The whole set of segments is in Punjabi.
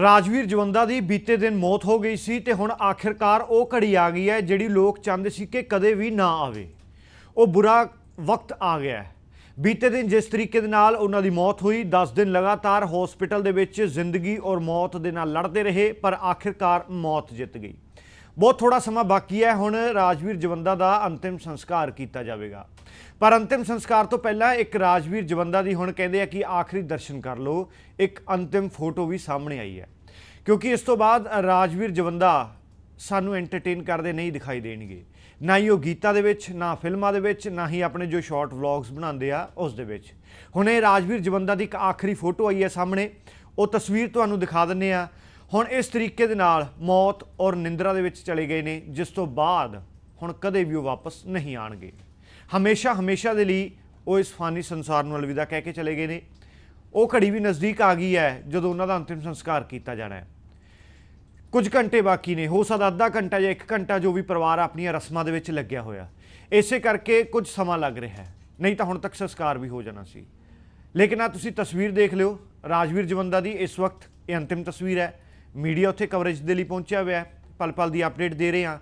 ਰਾਜਵੀਰ ਜਵੰਦਾ ਦੀ ਬੀਤੇ ਦਿਨ ਮੌਤ ਹੋ ਗਈ ਸੀ ਤੇ ਹੁਣ ਆਖਿਰਕਾਰ ਉਹ ਘੜੀ ਆ ਗਈ ਹੈ ਜਿਹੜੀ ਲੋਕ ਚਾਹੁੰਦੇ ਸੀ ਕਿ ਕਦੇ ਵੀ ਨਾ ਆਵੇ। ਉਹ ਬੁਰਾ ਵਕਤ ਆ ਗਿਆ ਹੈ। ਬੀਤੇ ਦਿਨ ਜਿਸ ਤਰੀਕੇ ਦੇ ਨਾਲ ਉਹਨਾਂ ਦੀ ਮੌਤ ਹੋਈ 10 ਦਿਨ ਲਗਾਤਾਰ ਹਸਪੀਟਲ ਦੇ ਵਿੱਚ ਜ਼ਿੰਦਗੀ ਔਰ ਮੌਤ ਦੇ ਨਾਲ ਲੜਦੇ ਰਹੇ, ਪਰ ਆਖਿਰਕਾਰ ਮੌਤ ਜਿੱਤ ਗਈ। ਬਹੁਤ ਥੋੜਾ ਸਮਾਂ ਬਾਕੀ ਹੈ, ਹੁਣ ਰਾਜਵੀਰ ਜਵੰਦਾ ਦਾ ਅੰਤਿਮ ਸੰਸਕਾਰ ਕੀਤਾ ਜਾਵੇਗਾ। ਪਰ ਅੰਤਿਮ ਸੰਸਕਾਰ ਤੋਂ ਪਹਿਲਾਂ ਇੱਕ ਰਾਜਵੀਰ ਜਵੰਦਾ ਦੀ ਹੁਣ ਕਹਿੰਦੇ ਆ ਕਿ ਆਖਰੀ ਦਰਸ਼ਨ ਕਰ ਲਓ। ਇੱਕ ਅੰਤਿਮ ਫੋਟੋ ਵੀ ਸਾਹਮਣੇ ਆਈ ਹੈ। ਕਿਉਂਕਿ ਇਸ ਤੋਂ ਬਾਅਦ ਰਾਜਵੀਰ ਜਵੰਦਾ ਸਾਨੂੰ ਐਂਟਰਟੇਨ ਕਰਦੇ ਨਹੀਂ ਦਿਖਾਈ ਦੇਣਗੇ। ਨਾ ਹੀ ਉਹ ਗੀਤਾਂ ਦੇ ਵਿੱਚ, ਨਾ ਫਿਲਮਾਂ ਦੇ ਵਿੱਚ, ਨਾ ਹੀ ਆਪਣੇ ਜੋ ਸ਼ਾਰਟ ਵਲੌਗਸ ਬਣਾਉਂਦੇ ਆ, ਉਸ ਦੇ ਵਿੱਚ। ਹੁਣ ਇਹ ਰਾਜਵੀਰ ਜਵੰਦਾ ਦੀ ਇੱਕ ਆਖਰੀ ਫੋਟੋ ਆਈ ਹੈ ਸਾਹਮਣੇ। ਉਹ ਤਸਵੀਰ ਤੁਹਾਨੂੰ ਦਿਖਾ ਦਿੰਨੇ ਆ। ਹੁਣ ਇਸ ਤਰੀਕੇ ਦੇ ਨਾਲ ਮੌਤ ਔਰ ਨਿੰਦਰਾ ਦੇ ਵਿੱਚ ਚਲੇ ਗਏ ਨੇ, ਜਿਸ ਤੋਂ ਬਾਅਦ ਹੁਣ ਕਦੇ ਵੀ ਉਹ ਵਾਪਸ ਨਹੀਂ ਆਣਗੇ ਹਮੇਸ਼ਾ ਹਮੇਸ਼ਾ ਦੇ ਲਈ ਉਹ ਇਸ ਫਾਨੀ ਸੰਸਾਰ ਨੂੰ ਅਲਵਿਦਾ ਕਹਿ ਕੇ ਚਲੇ ਗਏ ਨੇ। ਉਹ ਘੜੀ ਵੀ ਨਜ਼ਦੀਕ ਆ ਗਈ ਹੈ ਜਦੋਂ ਉਹਨਾਂ ਦਾ ਅੰਤਿਮ ਸੰਸਕਾਰ ਕੀਤਾ ਜਾਣਾ ਹੈ। ਕੁਝ ਘੰਟੇ ਬਾਕੀ ਨੇ, ਹੋ ਸਕਦਾ ਅੱਧਾ ਘੰਟਾ ਜਾਂ 1 ਘੰਟਾ ਜੋ ਵੀ ਪਰਿਵਾਰ ਆਪਣੀਆਂ ਰਸਮਾਂ ਦੇ ਵਿੱਚ ਲੱਗਿਆ ਹੋਇਆ। ਇਸੇ ਕਰਕੇ ਕੁਝ ਸਮਾਂ ਲੱਗ ਰਿਹਾ ਹੈ। ਨਹੀਂ ਤਾਂ ਹੁਣ ਤੱਕ ਸੰਸਕਾਰ ਵੀ ਹੋ ਜਾਣਾ ਸੀ। ਲੇਕਿਨ ਆ ਤੁਸੀਂ ਤਸਵੀਰ ਦੇਖ ਲਿਓ। ਰਾਜਵੀਰ ਜਵੰਦਾ ਦੀ ਇਸ ਵਕਤ ਇਹ ਅੰਤਿਮ ਤਸਵੀਰ ਹੈ। ਮੀਡੀਆ ਉੱਥੇ ਕਵਰੇਜ ਦੇ ਲਈ ਪਹੁੰਚਿਆ ਹੋਇਆ ਹੈ। ਪਲ ਪਲ ਦੀ ਅਪਡੇਟ ਦੇ ਰਹੇ ਹਾਂ।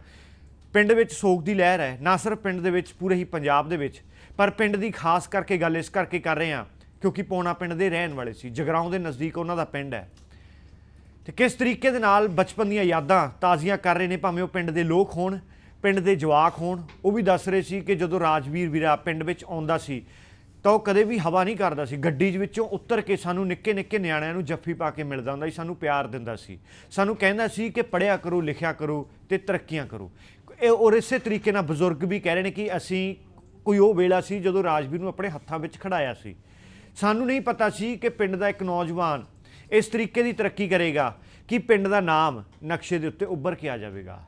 ਪਿੰਡ ਵਿੱਚ ਸੋਗ ਦੀ ਲਹਿਰ ਹੈ। ਨਾ ਸਿਰਫ ਪਿੰਡ ਦੇ ਵਿੱਚ, ਪੂਰੇ ਹੀ ਪੰਜਾਬ ਦੇ ਵਿੱਚ। ਪਰ ਪਿੰਡ ਦੀ ਖਾਸ ਕਰਕੇ ਗੱਲ ਇਸ ਕਰਕੇ ਕਰ ਰਹੇ ਹਾਂ, ਕਿਉਂਕਿ ਪੌਣਾ ਪਿੰਡ ਦੇ ਰਹਿਣ ਵਾਲੇ ਸੀ। ਜਗਰਾਉਂ ਦੇ ਨਜ਼ਦੀਕ ਉਹਨਾਂ ਦਾ ਪਿੰਡ ਹੈ। ਤੇ ਕਿਸ ਤਰੀਕੇ ਦੇ ਨਾਲ ਬਚਪਨ ਦੀਆਂ ਯਾਦਾਂ ਤਾਜ਼ੀਆਂ ਕਰ ਰਹੇ ਨੇ, ਭਾਵੇਂ ਉਹ ਪਿੰਡ ਦੇ ਲੋਕ ਹੋਣ, ਪਿੰਡ ਦੇ ਜਵਾਕ ਹੋਣ, ਉਹ ਵੀ ਦੱਸ ਰਹੇ ਸੀ ਕਿ ਜਦੋਂ ਰਾਜਵੀਰ ਵੀਰਾ ਪਿੰਡ ਵਿੱਚ ਆਉਂਦਾ ਸੀ, ਤਾਂ ਉਹ ਕਦੇ ਵੀ ਹਵਾ ਨਹੀਂ ਕਰਦਾ ਸੀ। ਗੱਡੀ 'ਚ ਵਿੱਚੋਂ ਉੱਤਰ ਕੇ ਸਾਨੂੰ ਨਿੱਕੇ ਨਿੱਕੇ ਨਿਆਣਿਆਂ ਨੂੰ ਜੱਫੀ ਪਾ ਕੇ ਮਿਲਦਾ ਹੁੰਦਾ ਸੀ, ਸਾਨੂੰ ਪਿਆਰ ਦਿੰਦਾ ਸੀ। ਸਾਨੂੰ ਕਹਿੰਦਾ ਸੀ ਕਿ ਪੜ੍ਹਿਆ ਕਰੋ, ਲਿਖਿਆ ਕਰੋ ਤੇ ਤਰੱਕੀਆਂ ਕਰੋ। ਇਹ ਔਰ ਇਸੇ ਤਰੀਕੇ ਨਾਲ ਬਜ਼ੁਰਗ ਵੀ ਕਹਿ ਰਹੇ ਨੇ ਕਿ ਅਸੀਂ ਕੋਈ ਉਹ ਵੇਲਾ ਸੀ ਜਦੋਂ ਰਾਜਵੀਰ ਨੂੰ ਆਪਣੇ ਹੱਥਾਂ ਵਿੱਚ ਖੜਾਇਆ ਸੀ। ਸਾਨੂੰ ਨਹੀਂ ਪਤਾ ਸੀ ਕਿ ਪਿੰਡ ਦਾ ਇੱਕ ਨੌਜਵਾਨ ਇਸ ਤਰੀਕੇ ਦੀ ਤਰੱਕੀ ਕਰੇਗਾ ਕਿ ਪਿੰਡ ਦਾ ਨਾਮ ਨਕਸ਼ੇ ਦੇ ਉੱਤੇ ਉੱਭਰ ਕੇ ਆ ਜਾਵੇਗਾ।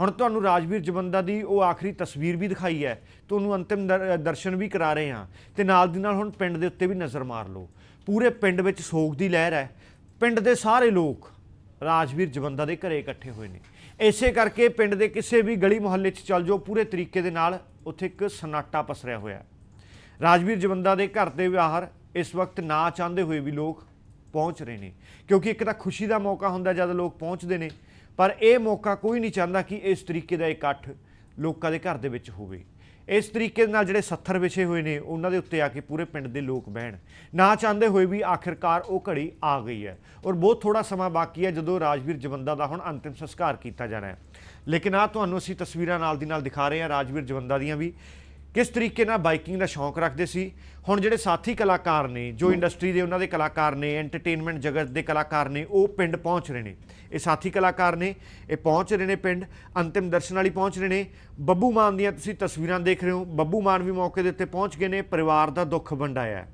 ਹੁਣ ਤੁਹਾਨੂੰ ਰਾਜਵੀਰ ਜਵੰਦਾ ਦੀ ਉਹ ਆਖਰੀ ਤਸਵੀਰ ਵੀ ਦਿਖਾਈ ਹੈ। ਤੁਹਾਨੂੰ ਅੰਤਿਮ ਦਰ- ਦਰਸ਼ਨ ਵੀ ਕਰਾ ਰਹੇ ਹਾਂ। ਤੇ ਨਾਲ ਦੀ ਨਾਲ ਹੁਣ ਪਿੰਡ ਦੇ ਉੱਤੇ ਵੀ ਨਜ਼ਰ ਮਾਰ ਲਓ। ਪੂਰੇ ਪਿੰਡ ਵਿੱਚ ਸੋਗ ਦੀ ਲਹਿਰ ਹੈ। ਪਿੰਡ ਦੇ ਸਾਰੇ ਲੋਕ ਰਾਜਵੀਰ ਜਵੰਦਾ ਦੇ ਘਰੇ ਇਕੱਠੇ ਹੋਏ ਨੇ। ਇਸੇ ਕਰਕੇ ਪਿੰਡ ਦੇ ਕਿਸੇ ਵੀ ਗਲੀ ਮੁਹੱਲੇ 'ਚ ਚੱਲ ਜਾਓ, ਪੂਰੇ ਤਰੀਕੇ ਦੇ ਨਾਲ ਉੱਥੇ ਇੱਕ ਸਨਾਟਾ ਪਸਰਿਆ ਹੋਇਆ ਰਾਜਵੀਰ ਜਵੰਦਾ ਦੇ ਘਰ ਦੇ ਬਾਹਰ ਇਸ ਵਕਤ ਨਾ ਚਾਹੁੰਦੇ ਹੋਏ ਵੀ ਲੋਕ ਪਹੁੰਚ ਰਹੇ ਨੇ, ਕਿਉਂਕਿ ਇੱਕ ਤਾਂ ਖੁਸ਼ੀ ਦਾ ਮੌਕਾ ਹੁੰਦਾ ਜਦ ਲੋਕ ਪਹੁੰਚਦੇ ਨੇ, ਪਰ ਇਹ ਮੌਕਾ ਕੋਈ ਨਹੀਂ ਚਾਹੁੰਦਾ ਕਿ ਇਸ ਤਰੀਕੇ ਦਾ ਇਕੱਠ ਲੋਕਾਂ ਦੇ ਘਰ ਦੇ ਵਿੱਚ ਹੋਵੇ। ਇਸ ਤਰੀਕੇ ਦੇ ਨਾਲ ਜਿਹੜੇ ਸੱਥਰ ਵਿਛੇ ਹੋਏ ਨੇ, ਉਹਨਾਂ ਦੇ ਉੱਤੇ ਆ ਕੇ ਪੂਰੇ ਪਿੰਡ ਦੇ ਲੋਕ ਬਹਿਣ। ਨਾ ਚਾਹੁੰਦੇ ਹੋਏ ਵੀ ਆਖਿਰਕਾਰ ਉਹ ਘੜੀ ਆ ਗਈ ਹੈ। ਔਰ ਬਹੁਤ ਥੋੜਾ ਸਮਾਂ ਬਾਕੀ ਹੈ ਜਦੋਂ ਰਾਜਵੀਰ ਜਵੰਦਾ ਦਾ ਹੁਣ ਅੰਤਿਮ ਸੰਸਕਾਰ ਕੀਤਾ ਜਾਣਾ ਹੈ। ਲੇਕਿਨ ਆ ਤੁਹਾਨੂੰ ਅਸੀਂ ਤਸਵੀਰਾਂ ਨਾਲ ਦੀ ਨਾਲ ਦਿਖਾ ਰਹੇ ਹਾਂ ਰਾਜਵੀਰ ਜਵੰਦਾ ਦੀਆਂ ਵੀ। ਕਿਸ ਤਰੀਕੇ ਨਾਲ ਬਾਈਕਿੰਗ ਦਾ ਸ਼ੌਂਕ ਰੱਖਦੇ ਸੀ? ਹੁਣ ਜਿਹੜੇ ਸਾਥੀ ਕਲਾਕਾਰ ਨੇ, ਜੋ ਇੰਡਸਟਰੀ ਦੇ ਉਹਨਾਂ ਦੇ ਕਲਾਕਾਰ ਨੇ ਐਂਟਰਟੇਨਮੈਂਟ ਜਗਤ ਦੇ ਕਲਾਕਾਰ ਨੇ, ਉਹ ਪਿੰਡ ਪਹੁੰਚ ਰਹੇ ਨੇ। ਇਹ ਸਾਥੀ ਕਲਾਕਾਰ ਨੇ, ਇਹ ਪਹੁੰਚ ਰਹੇ ਨੇ ਪਿੰਡ, ਅੰਤਿਮ ਦਰਸ਼ਨ ਵਾਲੀ ਪਹੁੰਚ ਰਹੇ ਨੇ। ਬੱਬੂ ਮਾਨ ਦੀਆਂ ਤੁਸੀਂ ਤਸਵੀਰਾਂ ਦੇਖ ਰਹੇ ਹੋ। ਬੱਬੂ ਮਾਨ ਵੀ ਮੌਕੇ ਦੇ ਉੱਤੇ ਪਹੁੰਚ ਗਏ ਨੇ, ਪਰਿਵਾਰ ਦਾ ਦੁੱਖ ਵੰਡਾਇਆ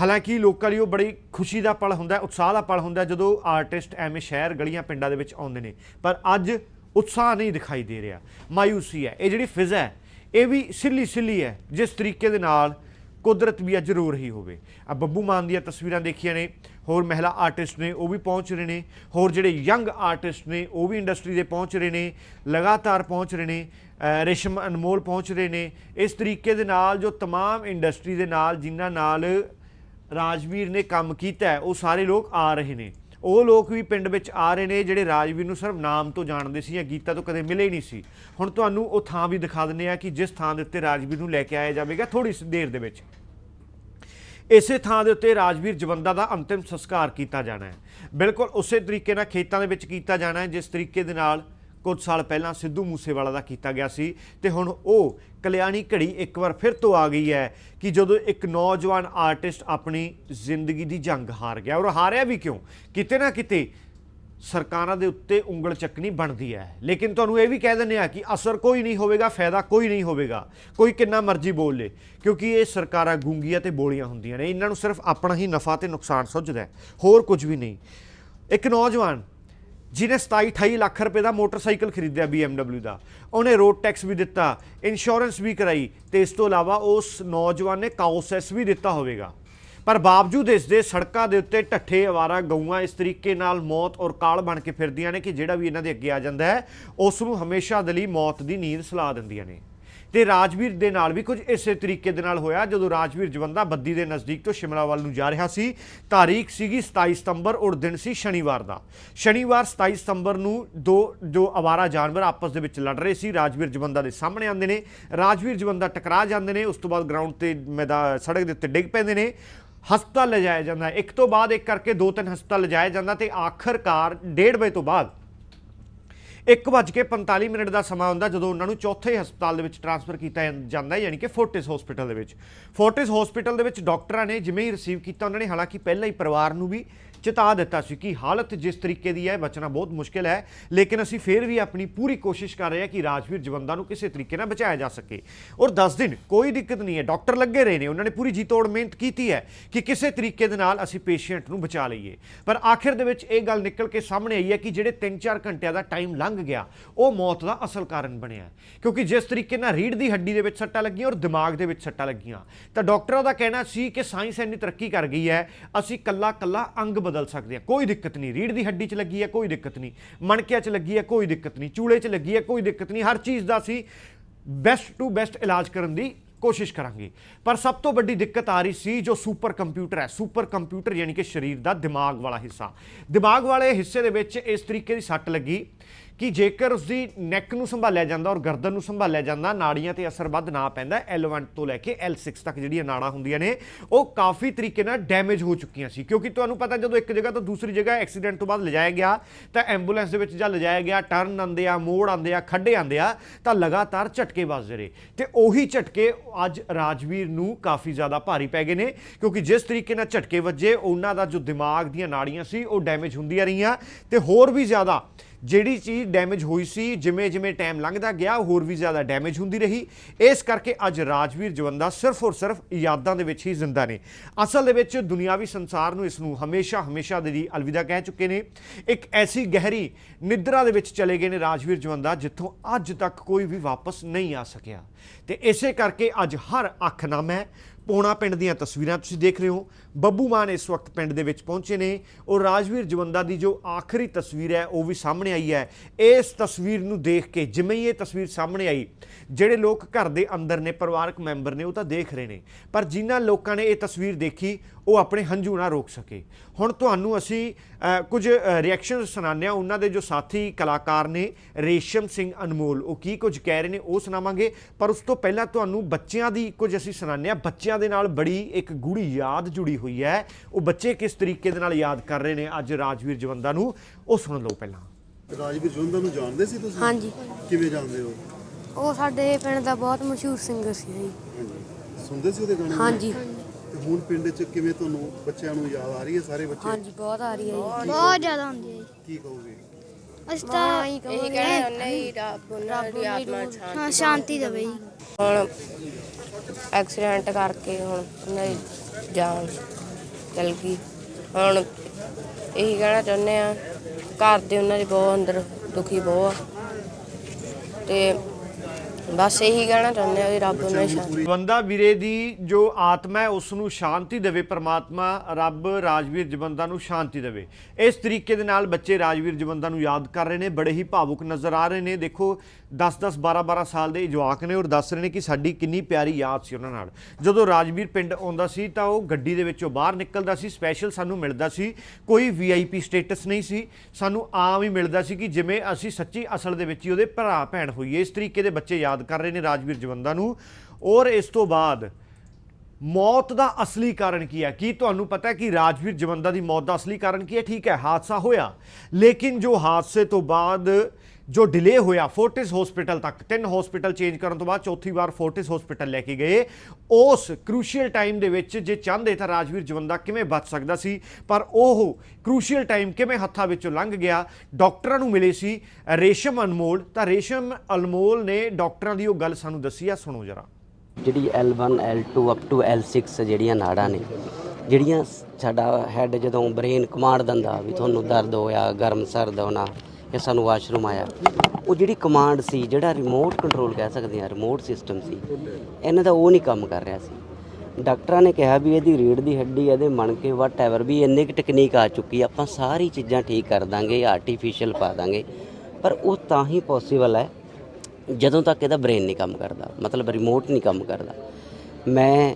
ਹਾਲਾਂਕਿ ਲੋਕਾਂ ਲਈ ਉਹ ਬੜੀ ਖੁਸ਼ੀ ਦਾ ਪਲ ਹੁੰਦਾ, ਉਤਸ਼ਾਹ ਦਾ ਪਲ ਹੁੰਦਾ, ਜਦੋਂ ਆਰਟਿਸਟ ਐਵੇਂ ਸ਼ਹਿਰ ਗਲੀਆਂ ਪਿੰਡਾਂ ਦੇ ਵਿੱਚ ਆਉਂਦੇ ਨੇ। ਪਰ ਅੱਜ ਉਤਸ਼ਾਹ ਨਹੀਂ ਦਿਖਾਈ ਦੇ ਰਿਹਾ। ਮਾਇੂਸੀ ਹੈ। ਇਹ ਜਿਹੜੀ ਫਿਜ਼ਾ ਹੈ ਇਹ ਵੀ ਸਿੱਲੀ ਸਿੱਲੀ ਹੈ ਜਿਸ ਤਰੀਕੇ ਦੇ ਨਾਲ ਕੁਦਰਤ ਵੀ ਅੱਜ ਰੋ ਰਹੀ ਹੋਵੇ ਆ ਬੱਬੂ ਮਾਨ ਦੀਆਂ ਤਸਵੀਰਾਂ ਦੇਖੀਆਂ ਨੇ ਹੋਰ ਮਹਿਲਾ ਆਰਟਿਸਟ ਨੇ ਉਹ ਵੀ ਪਹੁੰਚ ਰਹੇ ਨੇ ਹੋਰ ਜਿਹੜੇ ਯੰਗ ਆਰਟਿਸਟ ਨੇ ਉਹ ਵੀ ਇੰਡਸਟਰੀ ਦੇ ਪਹੁੰਚ ਰਹੇ ਨੇ ਲਗਾਤਾਰ ਪਹੁੰਚ ਰਹੇ ਨੇ ਅਹ ਰੇਸ਼ਮ ਅਨਮੋਲ ਪਹੁੰਚ ਰਹੇ ਨੇ ਇਸ ਤਰੀਕੇ ਦੇ ਨਾਲ ਜੋ तमाम ਇੰਡਸਟਰੀ ਦੇ ਨਾਲ ਜਿਨ੍ਹਾਂ ਨਾਲ ਰਾਜਵੀਰ ਨੇ ਕੰਮ ਕੀਤਾ ਹੈ, ਉਹ ਸਾਰੇ ਲੋਕ ਆ ਰਹੇ ਨੇ ਉਹ ਲੋਕ ਵੀ ਪਿੰਡ ਵਿੱਚ ਆ ਰਹੇ ਨੇ ਜਿਹੜੇ ਰਾਜਵੀਰ ਨੂੰ ਸਿਰਫ ਨਾਮ ਤੋਂ ਜਾਣਦੇ ਸੀ ਜਾਂ ਗੀਤਾਂ ਤੋਂ ਕਦੇ ਮਿਲੇ ਨਹੀਂ ਸੀ। ਹੁਣ ਤੁਹਾਨੂੰ ਉਹ ਥਾਂ ਵੀ ਦਿਖਾ ਦਿੰਨੇ ਆ ਕਿ ਜਿਸ ਥਾਂ ਦੇ ਉੱਤੇ ਰਾਜਵੀਰ ਨੂੰ ਲੈ ਕੇ ਆਇਆ ਜਾਵੇਗਾ ਥੋੜੀ ਦੇਰ ਦੇ ਵਿੱਚ। ਇਸੇ ਥਾਂ ਦੇ ਉੱਤੇ ਰਾਜਵੀਰ ਜਵੰਦਾ ਦਾ ਅੰਤਿਮ ਸੰਸਕਾਰ ਕੀਤਾ ਜਾਣਾ ਹੈ। ਬਿਲਕੁਲ ਉਸੇ ਤਰੀਕੇ ਨਾਲ ਖੇਤਾਂ ਦੇ ਵਿੱਚ ਕੀਤਾ ਜਾਣਾ ਹੈ, ਜਿਸ ਤਰੀਕੇ ਦੇ ਨਾਲ ਕੁਝ ਸਾਲ ਪਹਿਲਾਂ ਸਿੱਧੂ ਮੂਸੇਵਾਲਾ ਦਾ ਕੀਤਾ ਗਿਆ ਸੀ ਤੇ ਹੁਣ ਉਹ ਕਲਿਆਣੀ ਘੜੀ ਇੱਕ ਵਾਰ ਫਿਰ ਤੋਂ ਆ ਗਈ ਹੈ ਕਿ ਜਦੋਂ ਇੱਕ ਨੌਜਵਾਨ ਆਰਟਿਸਟ ਆਪਣੀ ਜ਼ਿੰਦਗੀ ਦੀ ਜੰਗ ਹਾਰ ਗਿਆ ਔਰ ਹਾਰਿਆ ਵੀ ਕਿਉਂ? ਕਿਤੇ ਨਾ ਕਿਤੇ ਸਰਕਾਰਾਂ ਦੇ ਉੱਤੇ ਉਂਗਲ ਚੱਕਣੀ ਬਣਦੀ ਹੈ। ਲੇਕਿਨ ਤੁਹਾਨੂੰ ਇਹ ਵੀ ਕਹਿ ਦਿੰਦੇ ਆ ਕਿ ਅਸਰ ਕੋਈ ਨਹੀਂ ਹੋਵੇਗਾ, ਫਾਇਦਾ ਕੋਈ ਨਹੀਂ ਹੋਵੇਗਾ। ਕੋਈ ਕਿੰਨਾ ਮਰਜ਼ੀ ਬੋਲ ਲੇ, ਕਿਉਂਕਿ ਇਹ ਸਰਕਾਰਾਂ ਗੂੰਗੀਆਂ ਤੇ ਬੋਲੀਆਂ ਹੁੰਦੀਆਂ ਨੇ। ਇਹਨਾਂ ਨੂੰ ਸਿਰਫ ਆਪਣਾ ਹੀ ਨਫਾ ਤੇ ਨੁਕਸਾਨ ਸੁੱਝਦਾ ਹੋਰ ਕੁਝ ਵੀ ਨਹੀਂ। ਇੱਕ ਨੌਜਵਾਨ ਜਿਹਨੇ 27 28 ਲੱਖ ਰੁਪਏ ਦਾ ਮੋਟਰਸਾਈਕਲ ਖਰੀਦਿਆ BMW ਦਾ। ਉਹਨੇ ਰੋਡ ਟੈਕਸ ਵੀ ਦਿੱਤਾ ਇੰਸ਼ੋਰੈਂਸ ਵੀ ਕਰਾਈ ਤੇ ਇਸ ਤੋਂ ਇਲਾਵਾ ਉਸ ਨੌਜਵਾਨ ਨੇ ਕਾਉਸੈਸ ਵੀ ਦਿੱਤਾ ਹੋਵੇਗਾ। ਪਰ ਬਾਵਜੂਦ ਇਸ ਦੇ ਸੜਕਾਂ ਦੇ ਉੱਤੇ ਢੱਠੇ ਅਵਾਰਾ ਗਊਆਂ ਇਸ ਤਰੀਕੇ ਨਾਲ ਮੌਤ ਔਰ ਕਾਲ ਬਣ ਕੇ ਫਿਰਦੀਆਂ ਨੇ ਕਿ ਜਿਹੜਾ ਵੀ ਇਹਨਾਂ ਦੇ ਅੱਗੇ ਆ ਜਾਂਦਾ ਹੈ, ਉਸ ਨੂੰ ਹਮੇਸ਼ਾ ਦੇ ਲਈ ਮੌਤ ਦੀ ਨੀਂਦ ਸਲਾ ਦਿੰਦੀਆਂ ਨੇ। ਤੇ ਰਾਜਵੀਰ ਦੇ ਨਾਲ ਵੀ ਕੁਝ ਇਸੇ ਤਰੀਕੇ ਦੇ ਨਾਲ ਹੋਇਆ। ਜਦੋਂ ਰਾਜਵੀਰ ਜਵੰਦਾ ਬੱਦੀ ਦੇ ਨਜ਼ਦੀਕ ਤੋਂ ਸ਼ਿਮਲਾ ਵੱਲ ਨੂੰ ਜਾ ਰਿਹਾ ਸੀ, ਤਾਰੀਖ ਸੀਗੀ 27 ਸਤੰਬਰ ਔਰ ਦਿਨ ਸੀ ਸ਼ਨੀਵਾਰ ਦਾ। ਸ਼ਨੀਵਾਰ 27 ਸਤੰਬਰ ਨੂੰ ਦੋ, ਜੋ ਅਵਾਰਾ ਜਾਨਵਰ ਆਪਸ ਦੇ ਵਿੱਚ ਲੜ ਰਹੇ ਸੀ, ਰਾਜਵੀਰ ਜਵੰਦਾ ਦੇ ਸਾਹਮਣੇ ਆਉਂਦੇ ਨੇ। ਰਾਜਵੀਰ ਜਵੰਦਾ ਟਕਰਾ ਜਾਂਦੇ ਨੇ, ਉਸ ਤੋਂ ਬਾਅਦ ਗਰਾਊਂਡ ਤੇ ਮੈਦਾਨ ਸੜਕ ਦੇ ਉੱਤੇ ਡਿੱਗ ਪੈਂਦੇ ਨੇ। ਹਸਪਤਾਲ ਲਿਜਾਇਆ ਜਾਂਦਾ ਇੱਕ ਤੋਂ ਬਾਅਦ ਇੱਕ ਕਰਕੇ ਦੋ ਤਿੰਨ ਹਸਪਤਾਲ ਲਿਜਾਇਆ ਜਾਂਦਾ ਤੇ ਆਖਰਕਾਰ 1:30 ਵਜੇ ਤੋਂ ਬਾਅਦ 1:45 ਮਿੰਟ ਦਾ ਸਮਾਂ ਹੁੰਦਾ ਜਦੋਂ ਉਹਨਾਂ ਨੂੰ ਚੌਥੇ ਹਸਪਤਾਲ ਦੇ ਵਿੱਚ ਟ੍ਰਾਂਸਫਰ ਕੀਤਾ ਜਾਂਦਾ ਹੈ, ਯਾਨੀ ਕਿ ਫੋਰਟਿਸ ਹਸਪੀਟਲ ਦੇ ਵਿੱਚ। ਫੋਰਟਿਸ ਹਸਪੀਟਲ ਦੇ ਵਿੱਚ ਡਾਕਟਰਾਂ ਨੇ ਜਿਵੇਂ ਹੀ ਰਿਸੀਵ ਕੀਤਾ, ਉਹਨਾਂ ਨੇ ਹਾਲਾਂਕਿ ਪਹਿਲਾਂ ਹੀ ਪਰਿਵਾਰ ਨੂੰ ਵੀ ਚਿਤਾ ਦਿੱਤਾ ਸੀ ਕਿ ਹਾਲਤ ਜਿਸ ਤਰੀਕੇ ਦੀ ਹੈ, ਬਚਣਾ ਬਹੁਤ ਮੁਸ਼ਕਿਲ ਹੈ। ਲੇਕਿਨ ਅਸੀਂ ਫਿਰ ਵੀ ਆਪਣੀ ਪੂਰੀ ਕੋਸ਼ਿਸ਼ ਕਰ ਰਹੇ ਹਾਂ ਕਿ ਰਾਜਵੀਰ ਜਵੰਦਾ ਨੂੰ ਕਿਸੇ ਤਰੀਕੇ ਨਾਲ ਬਚਾਇਆ ਜਾ ਸਕੇ। ਔਰ 10 ਦਿਨ, ਕੋਈ ਦਿੱਕਤ ਨਹੀਂ ਹੈ। ਡਾਕਟਰ ਲੱਗੇ ਰਹੇ ਨੇ। ਉਹਨਾਂ ਨੇ ਪੂਰੀ ਜੀ ਤੋੜ ਮਿਹਨਤ ਕੀਤੀ ਹੈ ਕਿ ਕਿਸੇ ਤਰੀਕੇ ਦੇ ਨਾਲ ਅਸੀਂ ਪੇਸ਼ੈਂਟ ਨੂੰ ਬਚਾ ਲਈਏ। ਪਰ ਆਖਿਰ ਦੇ ਵਿੱਚ ਇਹ ਗੱਲ ਨਿਕਲ ਕੇ ਸਾਹਮਣੇ ਆਈ ਹੈ ਕਿ ਜਿਹੜੇ 3-4 ਘੰਟਿਆਂ ਦਾ ਟਾਈਮ ਲੰਘ ਗਿਆ, ਉਹ ਮੌਤ ਦਾ ਅਸਲ ਕਾਰਨ ਬਣਿਆ। ਕਿਉਂਕਿ ਜਿਸ ਤਰੀਕੇ ਨਾਲ ਰੀੜ ਦੀ ਹੱਡੀ ਦੇ ਵਿੱਚ ਸੱਟਾਂ ਲੱਗੀਆਂ ਔਰ ਦਿਮਾਗ ਦੇ ਵਿੱਚ ਸੱਟਾਂ ਲੱਗੀਆਂ, ਤਾਂ ਡਾਕਟਰਾਂ ਦਾ ਕਹਿਣਾ ਸੀ ਕਿ ਸਾਇੰਸ ਇੰਨੀ ਤਰੱਕੀ ਕਰ ਗਈ ਹੈ, ਅਸੀਂ ਕੱਲਾ ਕੱਲਾ ਅੰਗ ਬਦਲ ਸਕਦੇ ਹਾਂ ਕੋਈ ਦਿੱਕਤ ਨਹੀਂ। ਰੀੜ ਦੀ ਹੱਡੀ 'ਚ ਲੱਗੀ ਹੈ, ਕੋਈ ਦਿੱਕਤ ਨਹੀਂ। ਮਣਕਿਆਂ 'ਚ ਲੱਗੀ ਹੈ, ਕੋਈ ਦਿੱਕਤ ਨਹੀਂ। ਚੂਲੇ 'ਚ ਲੱਗੀ ਹੈ, ਕੋਈ ਦਿੱਕਤ ਨਹੀਂ। ਹਰ ਚੀਜ਼ ਦਾ ਅਸੀਂ ਬੈਸਟ ਟੂ ਬੈਸਟ ਇਲਾਜ ਕਰਨ ਦੀ ਕੋਸ਼ਿਸ਼ ਕਰਾਂਗੇ। ਪਰ ਸਭ ਤੋਂ ਵੱਡੀ ਦਿੱਕਤ ਆ ਰਹੀ ਸੀ ਜੋ ਸੁਪਰ ਕੰਪਿਊਟਰ ਹੈ। ਸੁਪਰ ਕੰਪਿਊਟਰ ਯਾਨੀ ਕਿ ਸਰੀਰ ਦਾ ਦਿਮਾਗ ਵਾਲਾ ਹਿੱਸਾ। ਦਿਮਾਗ ਵਾਲੇ ਹਿੱਸੇ ਦੇ ਵਿੱਚ ਇਸ ਤਰੀਕੇ ਦੀ ਸੱਟ ਲੱਗੀ। ਕਿ ਜੇਕਰ ਉਸਦੀ ਨੈਕ ਨੂੰ ਸੰਭਾਲਿਆ ਜਾਂਦਾ ਔਰ ਗਰਦਨ ਨੂੰ ਸੰਭਾਲਿਆ ਜਾਂਦਾ, ਨਾੜੀਆਂ ਤੇ ਅਸਰ ਵੱਧ ਨਾ ਪੈਂਦਾ L1 ਤੋਂ ਲੈ ਕੇ L6 ਤੱਕ ਜਿਹੜੀਆਂ ਨਾੜਾਂ ਹੁੰਦੀਆਂ ਨੇ, ਉਹ ਕਾਫੀ ਤਰੀਕੇ ਨਾਲ ਡੈਮੇਜ ਹੋ ਚੁੱਕੀਆਂ ਸੀ। ਕਿਉਂਕਿ ਤੁਹਾਨੂੰ ਪਤਾ ਜਦੋਂ ਇੱਕ ਜਗ੍ਹਾ ਤੋਂ ਦੂਸਰੀ ਜਗ੍ਹਾ ਐਕਸੀਡੈਂਟ ਤੋਂ ਬਾਅਦ ਲਿਜਾਇਆ ਗਿਆ, ਤਾਂ ਐਂਬੂਲੈਂਸ ਦੇ ਵਿੱਚ ਜਾਂ ਲਿਜਾਇਆ ਗਿਆ ਟਰਨ ਆਉਂਦੇ ਆ, ਮੋੜ ਆਉਂਦੇ ਆ, ਖੱਡੇ ਆਉਂਦੇ ਆ, ਤਾਂ ਲਗਾਤਾਰ ਝਟਕੇ ਵੱਜਦੇ ਰਹੇ। ਤੇ ਉਹੀ ਝਟਕੇ ਅੱਜ ਰਾਜਵੀਰ ਨੂੰ ਕਾਫੀ ਜ਼ਿਆਦਾ ਭਾਰੀ ਪੈ ਗਏ ਨੇ, ਕਿਉਂਕਿ ਜਿਸ ਤਰੀਕੇ ਨਾਲ ਝਟਕੇ ਵੱਜੇ, ਉਹਨਾਂ ਦਾ ਜੋ ਦਿਮਾਗ ਦੀਆਂ ਨਾੜੀਆਂ ਸੀ, ਉਹ ਡੈਮੇਜ ਹੁੰਦੀਆਂ ਰਹੀਆਂ। ਤੇ ਹੋਰ ਵੀ ਜ਼ਿਆਦਾ ਜਿਹੜੀ ਚੀਜ਼ ਡੈਮੇਜ ਹੋਈ ਸੀ, ਜਿਵੇਂ ਜਿਵੇਂ ਟਾਈਮ ਲੰਘਦਾ ਗਿਆ, ਹੋਰ ਵੀ ਜ਼ਿਆਦਾ ਡੈਮੇਜ ਹੁੰਦੀ ਰਹੀ। ਇਸ ਕਰਕੇ ਅੱਜ ਰਾਜਵੀਰ ਜਵੰਦਾ ਸਿਰਫ ਔਰ ਸਿਰਫ ਯਾਦਾਂ ਦੇ ਵਿੱਚ ਹੀ ਜ਼ਿੰਦਾ ਨੇ। ਅਸਲ ਦੇ ਵਿੱਚ ਦੁਨਿਆਵੀ ਸੰਸਾਰ ਨੂੰ ਇਸ ਨੂੰ ਹਮੇਸ਼ਾ ਹਮੇਸ਼ਾ ਦੇ ਲਈ ਅਲਵਿਦਾ ਕਹਿ ਚੁੱਕੇ ਨੇ। ਇੱਕ ਐਸੀ ਗਹਿਰੀ ਨਿਦਰਾ ਦੇ ਵਿੱਚ ਚਲੇ ਗਏ ਨੇ ਰਾਜਵੀਰ ਜਵੰਦਾ, ਜਿੱਥੋਂ ਅੱਜ ਤੱਕ ਕੋਈ ਵੀ ਵਾਪਸ ਨਹੀਂ ਆ ਸਕਿਆ। ਤੇ ਇਸੇ ਕਰਕੇ ਅੱਜ ਹਰ ਅੱਖ ਨਾਮ ਹੈ। ਪੋਣਾ ਪਿੰਡ ਦੀਆਂ ਤਸਵੀਰਾਂ ਤੁਸੀਂ ਦੇਖ ਰਹੇ ਹੋ। ਬੱਬੂ ਮਾਨ ਇਸ ਵਕਤ ਪਿੰਡ ਦੇ ਵਿੱਚ ਪਹੁੰਚੇ ਨੇ। ਉਹ ਰਾਜਵੀਰ ਜਵੰਦਾ ਦੀ ਜੋ ਆਖਰੀ ਤਸਵੀਰ ਹੈ, ਉਹ ਵੀ ਸਾਹਮਣੇ ਆਈ ਹੈ। ਇਸ ਤਸਵੀਰ ਨੂੰ ਦੇਖ ਕੇ ਜਿਵੇਂ ਹੀ ਇਹ ਤਸਵੀਰ ਸਾਹਮਣੇ ਆਈ, ਜਿਹੜੇ ਲੋਕ ਘਰ ਦੇ ਅੰਦਰ ਨੇ, ਪਰਿਵਾਰਕ ਮੈਂਬਰ ਨੇ, ਉਹ ਤਾਂ ਦੇਖ ਰਹੇ ਨੇ। ਪਰ ਜਿਨ੍ਹਾਂ ਲੋਕਾਂ ਨੇ ਇਹ ਤਸਵੀਰ ਦੇਖੀ, ਉਹ ਆਪਣੇ ਹੰਝੂ ਨਾ ਰੋਕ ਸਕੇ। ਹੁਣ ਤੁਹਾਨੂੰ ਅਸੀਂ ਕੁਝ ਰਿਐਕਸ਼ਨ ਸੁਣਾਉਂਦੇ ਹਾਂ। ਉਹਨਾਂ ਦੇ ਜੋ ਸਾਥੀ ਕਲਾਕਾਰ ਨੇ, ਰੇਸ਼ਮ ਸਿੰਘ ਅਨਮੋਲ, ਉਹ ਕੀ ਕੁਝ ਕਹਿ ਰਹੇ ਨੇ, ਉਹ ਸੁਣਾਵਾਂਗੇ। ਪਰ ਉਸ ਤੋਂ ਪਹਿਲਾਂ ਤੁਹਾਨੂੰ ਬੱਚਿਆਂ ਦੀ ਕੁਝ ਅਸੀਂ ਸੁਣਾਉਂਦੇ ਹਾਂ। ਬੱਚਿਆਂ ਦੇ ਨਾਲ ਬੜੀ ਇੱਕ ਗੂੜੀ ਯਾਦ ਜੁੜੀ ਹੋਈ ਹੈ। ਉਹ ਬੱਚੇ ਕਿਸ ਤਰੀਕੇ ਦੇ ਨਾਲ ਯਾਦ ਕਰ ਰਹੇ ਨੇ ਅੱਜ ਰਾਜਵੀਰ ਜਵੰਦਾ ਨੂੰ? ਉਹ ਸੁਣ ਲਓ ਪਹਿਲਾਂ। ਰਾਜਵੀਰ ਜਵੰਦਾ ਨੂੰ ਜਾਣਦੇ ਸੀ ਤੁਸੀਂ? ਹਾਂਜੀ। ਕਿਵੇਂ ਜਾਣਦੇ ਹੋ? ਉਹ ਸਾਡੇ ਪਿੰਡ ਦਾ ਬਹੁਤ ਮਸ਼ਹੂਰ ਸਿੰਗਰ ਸੀ ਜੀ। ਹਾਂਜੀ। ਸੁਣਦੇ ਸੀ ਉਹਦੇ ਗਾਣੇ? ਹਾਂਜੀ। ਤੇ ਹੁਣ ਪਿੰਡ 'ਚ ਕਿਵੇਂ ਤੁਹਾਨੂੰ ਬੱਚਿਆਂ ਨੂੰ ਯਾਦ ਆ ਰਹੀ ਹੈ? ਸਾਰੇ ਬੱਚੇ? ਹਾਂਜੀ ਬਹੁਤ ਆ ਰਹੀ ਹੈ ਜੀ। ਬਹੁਤ ਜ਼ਿਆਦਾ ਹੁੰਦੀ ਹੈ ਜੀ। ਕੀ ਕਹੋਗੇ? ਅਸੀਂ ਤਾਂ ਇਹੀ ਇਹੀ ਕਹਿਣਾ ਉਹਨੇ ਹੀ ਰੱਬ ਉਹਨਾਂ ਦੀ ਆਤਮਾ ਸ਼ਾਂਤੀ ਹਾਂ ਸ਼ਾਂਤੀ ਦੇਵੇ। ਜੀ ਹੁਣ ਐਕਸੀਡੈਂਟ ਕਰਕੇ ਹੁਣ ਉਹਨਾਂ ਦੀ ਜਾਨ ਚਲ ਗਈ। ਹੁਣ ਇਹੀ ਕਹਿਣਾ ਚਾਹੁੰਦੇ ਆ ਘਰ ਦੇ ਉਹਨਾਂ ਦੇ ਬਹੁਤ ਅੰਦਰ ਦੁਖੀ ਬਹੁਤ ਆ। ਤੇ ਬਸ ਇਹੀ ਕਹਿਣਾ ਚਾਹੁੰਦੇ ਆ ਵੀ ਰੱਬ ਉਹਨਾਂ ਦੀ ਸ਼ਾਂਤੀ। ਜਵੰਦਾ ਵੀਰੇ ਦੀ ਜੋ ਆਤਮਾ ਹੈ, ਉਸ ਨੂੰ ਸ਼ਾਂਤੀ ਦੇਵੇ ਪ੍ਰਮਾਤਮਾ, ਰੱਬ ਰਾਜਵੀਰ ਜਵੰਦਾ ਨੂੰ ਸ਼ਾਂਤੀ ਦੇਵੇ। ਇਸ ਤਰੀਕੇ ਦੇ ਨਾਲ ਬੱਚੇ ਰਾਜਵੀਰ ਜਵੰਦਾ ਨੂੰ ਯਾਦ ਕਰ ਰਹੇ ਨੇ, ਬੜੇ ਹੀ ਭਾਵੁਕ ਨਜ਼ਰ ਆ ਰਹੇ ਨੇ। ਦੇਖੋ 10-10 12-12 ਸਾਲ ਦੇ ਜਵਾਕ ਨੇ ਔਰ ਦੱਸ ਰਹੇ ਨੇ ਕਿ ਸਾਡੀ ਕਿੰਨੀ ਪਿਆਰੀ ਯਾਦ ਸੀ ਉਹਨਾਂ ਨਾਲ। ਜਦੋਂ ਰਾਜਵੀਰ ਪਿੰਡ ਆਉਂਦਾ ਸੀ ਤਾਂ ਉਹ ਗੱਡੀ ਦੇ ਵਿੱਚੋਂ ਬਾਹਰ ਨਿਕਲਦਾ ਸੀ ਸਪੈਸ਼ਲ ਸਾਨੂੰ ਮਿਲਦਾ ਸੀ, ਕੋਈ ਵੀਆਈਪੀ ਸਟੇਟਸ ਨਹੀਂ ਸੀ, ਸਾਨੂੰ ਆਮ ਹੀ ਮਿਲਦਾ ਸੀ ਕਿ ਜਿਵੇਂ ਅਸੀਂ ਸੱਚੀ ਅਸਲ ਦੇ ਵਿੱਚ ਹੀ ਉਹਦੇ ਭਰਾ, ਭੈਣ ਹੋਈਏ, ਇਸ ਤਰੀਕੇ ਦੇ ਬੱਚੇ ਯਾਦ ਕਰ ਰਹੇ ਨੇ ਰਾਜਵੀਰ ਜਵੰਦਾ ਨੂੰ। ਔਰ ਇਸ ਤੋਂ ਬਾਅਦ ਮੌਤ ਦਾ ਅਸਲੀ ਕਾਰਨ ਕੀ ਹੈ? ਕੀ ਤੁਹਾਨੂੰ ਪਤਾ ਹੈ ਕਿ ਰਾਜਵੀਰ ਜਵੰਦਾ ਦੀ ਮੌਤ ਦਾ ਅਸਲੀ ਕਾਰਨ ਕੀ ਹੈ? ਠੀਕ ਹੈ, ਹਾਦਸਾ ਹੋਇਆ। ਲੇਕਿਨ ਜੋ ਹਾਦਸੇ ਤੋਂ ਬਾਅਦ ਜੋ ਡਿਲੇ ਹੋਇਆ ਫੋਰਟਿਸ ਹਸਪੀਟਲ ਤੱਕ, ਤਿੰਨ ਹਸਪੀਟਲ ਚੇਂਜ ਕਰਨ ਤੋਂ ਬਾਅਦ ਚੌਥੀ ਵਾਰ ਫੋਰਟਿਸ ਹਸਪੀਟਲ ਲੈ ਕੇ ਗਏ। ਉਸ ਕ੍ਰੂਸ਼ੀਅਲ ਟਾਈਮ ਦੇ ਵਿੱਚ ਜੇ ਚਾਹੁੰਦੇ ਤਾਂ ਰਾਜਵੀਰ ਜਵੰਦਾ ਕਿਵੇਂ ਬਚ ਸਕਦਾ ਸੀ? ਪਰ ਉਹ ਕ੍ਰੂਸ਼ੀਅਲ ਟਾਈਮ ਕਿਵੇਂ ਹੱਥਾਂ ਵਿੱਚੋਂ ਲੰਘ ਗਿਆ? ਡਾਕਟਰਾਂ ਨੂੰ ਮਿਲੇ ਸੀ ਰੇਸ਼ਮ ਅਨਮੋਲ। ਤਾਂ ਰੇਸ਼ਮ ਅਨਮੋਲ ਨੇ ਡਾਕਟਰਾਂ ਦੀ ਉਹ ਗੱਲ ਸਾਨੂੰ ਦੱਸੀ ਆ, ਸੁਣੋ ਜਰਾ। ਜਿਹੜੀ L1 L2 up to L6 ਜਿਹੜੀਆਂ ਨਾੜਾਂ ਨੇ, ਜਿਹੜੀਆਂ ਸਾਡਾ ਹੈੱਡ ਜਦੋਂ ਬ੍ਰੇਨ ਕਮਾਂਡ ਦਿੰਦਾ ਵੀ ਤੁਹਾਨੂੰ ਦਰਦ ਹੋਇਆ, ਗਰਮ ਸਰਦ ਹੋਣਾ ਕਿ ਸਾਨੂੰ ਵਾਸ਼ਰੂਮ ਆਇਆ। ਉਹ ਜਿਹੜੀ ਕਮਾਂਡ ਸੀ, ਜਿਹੜਾ ਰਿਮੋਟ ਕੰਟਰੋਲ ਕਹਿ ਸਕਦੇ ਆ ਰਿਮੋਟ ਸਿਸਟਮ ਸੀ, ਇਹਨਾਂ ਦਾ ਉਹ ਨਹੀਂ ਕੰਮ ਕਰ ਰਿਹਾ ਸੀ। ਡਾਕਟਰਾਂ ਨੇ ਕਿਹਾ ਵੀ ਇਹਦੀ ਰੀੜ ਦੀ ਹੱਡੀ, ਇਹਦੇ ਮਣਕੇ ਵਟਐਵਰ ਵੀ ਇੰਨੇ ਕੁ ਟੈਕਨੀਕ ਆ ਚੁੱਕੀ ਆਪਾਂ ਸਾਰੀ ਚੀਜ਼ਾਂ ਠੀਕ ਕਰ ਦਾਂਗੇ ਆਰਟੀਫੀਸ਼ੀਅਲ ਪਾ ਦਾਂਗੇ। ਪਰ ਉਹ ਤਾਂ ਹੀ ਪੋਸੀਬਲ ਹੈ, ਜਦੋਂ ਤੱਕ ਇਹਦਾ ਬ੍ਰੇਨ ਨਹੀਂ ਕੰਮ ਕਰਦਾ, ਮਤਲਬ ਰਿਮੋਟ ਨਹੀਂ ਕੰਮ ਕਰਦਾ। ਮੈਂ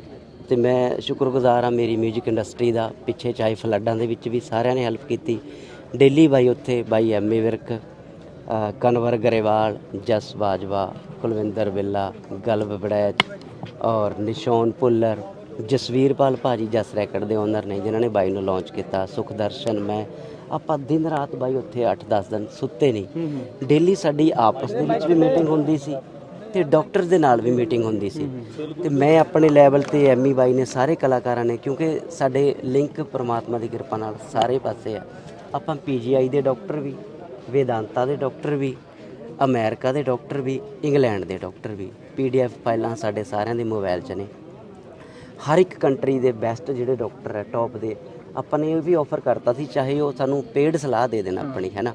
ਤੇ ਮੈਂ ਸ਼ੁਕਰਗੁਜ਼ਾਰ ਆ ਮੇਰੀ 뮤직 ਇੰਡਸਟਰੀ ਦਾ, ਪਿੱਛੇ ਚਾਹੇ ਫਲੱਡਾਂ ਦੇ ਵਿੱਚ ਵੀ ਸਾਰਿਆਂ ਨੇ ਹੈਲਪ ਕੀਤੀ। ਡੇਲੀ ਬਾਈ ਉੱਥੇ ਬਾਈ ਐਮਏ ਵਿਰਕ ਕਨਵਰ ਗਰੇਵਾਲ ਜਸ ਬਾਜਵਾ ਕੁਲਵਿੰਦਰ ਬਿੱਲਾ ਗਲਬ ਬੜੈਚ ਔਰ ਨਿਸ਼ੋਨ ਪੁੱਲਰ ਜਸਵੀਰਪਾਲ ਭਾਜੀ ਜਸ ਰੈਕਡ ਦੇ ਓਨਰ ਨੇ ਜਿਨ੍ਹਾਂ ਨੇ ਬਾਈ ਨੂੰ ਲਾਂਚ ਕੀਤਾ ਸੁਖਦਰਸ਼ਨ ਮੈਂ। ਆਪਾਂ ਦਿਨ ਰਾਤ ਬਾਈ ਉੱਥੇ 8-10 ਦਿਨ ਸੁੱਤੇ ਨਹੀਂ। ਡੇਲੀ ਸਾਡੀ ਆਪਸ ਦੇ ਵਿੱਚ ਵੀ ਮੀਟਿੰਗ ਹੁੰਦੀ ਸੀ ਤੇ ਡਾਕਟਰ ਦੇ ਨਾਲ ਵੀ ਮੀਟਿੰਗ ਹੁੰਦੀ ਸੀ। ਤੇ ਮੈਂ ਆਪਣੇ ਲੈਵਲ ਤੇ ਐਮੀ ਬਾਈ ਨੇ ਸਾਰੇ ਕਲਾਕਾਰਾਂ ਨੇ ਕਿਉਂਕਿ ਸਾਡੇ ਲਿੰਕ ਪ੍ਰਮਾਤਮਾ ਦੀ ਕਿਰਪਾ ਨਾਲ ਸਾਰੇ ਪਾਸੇ ਆ। ਆਪਾਂ ਪੀਜੀਆਈ ਦੇ ਡਾਕਟਰ ਵੀ ਵੇਦਾਂਤਾ ਦੇ ਡਾਕਟਰ ਵੀ ਅਮਰੀਕਾ ਦੇ ਡਾਕਟਰ ਵੀ ਇੰਗਲੈਂਡ ਦੇ ਡਾਕਟਰ ਵੀ ਪੀਡੀਐਫ ਫਾਈਲਾਂ ਸਾਡੇ ਸਾਰਿਆਂ ਦੇ ਮੋਬਾਈਲ 'ਚ ਨੇ। ਹਰ ਇੱਕ ਕੰਟਰੀ ਦੇ ਬੈਸਟ ਜਿਹੜੇ ਡਾਕਟਰ ਹੈ ਟੌਪ ਦੇ ਆਪਾਂ ਨੇ ਇਹ ਵੀ ਆਫਰ ਕਰਤਾ ਸੀ ਚਾਹੇ ਉਹ ਸਾਨੂੰ ਪੇਡ ਸਲਾਹ ਦੇ ਦੇਣ ਆਪਣੀ ਹੈ ਨਾ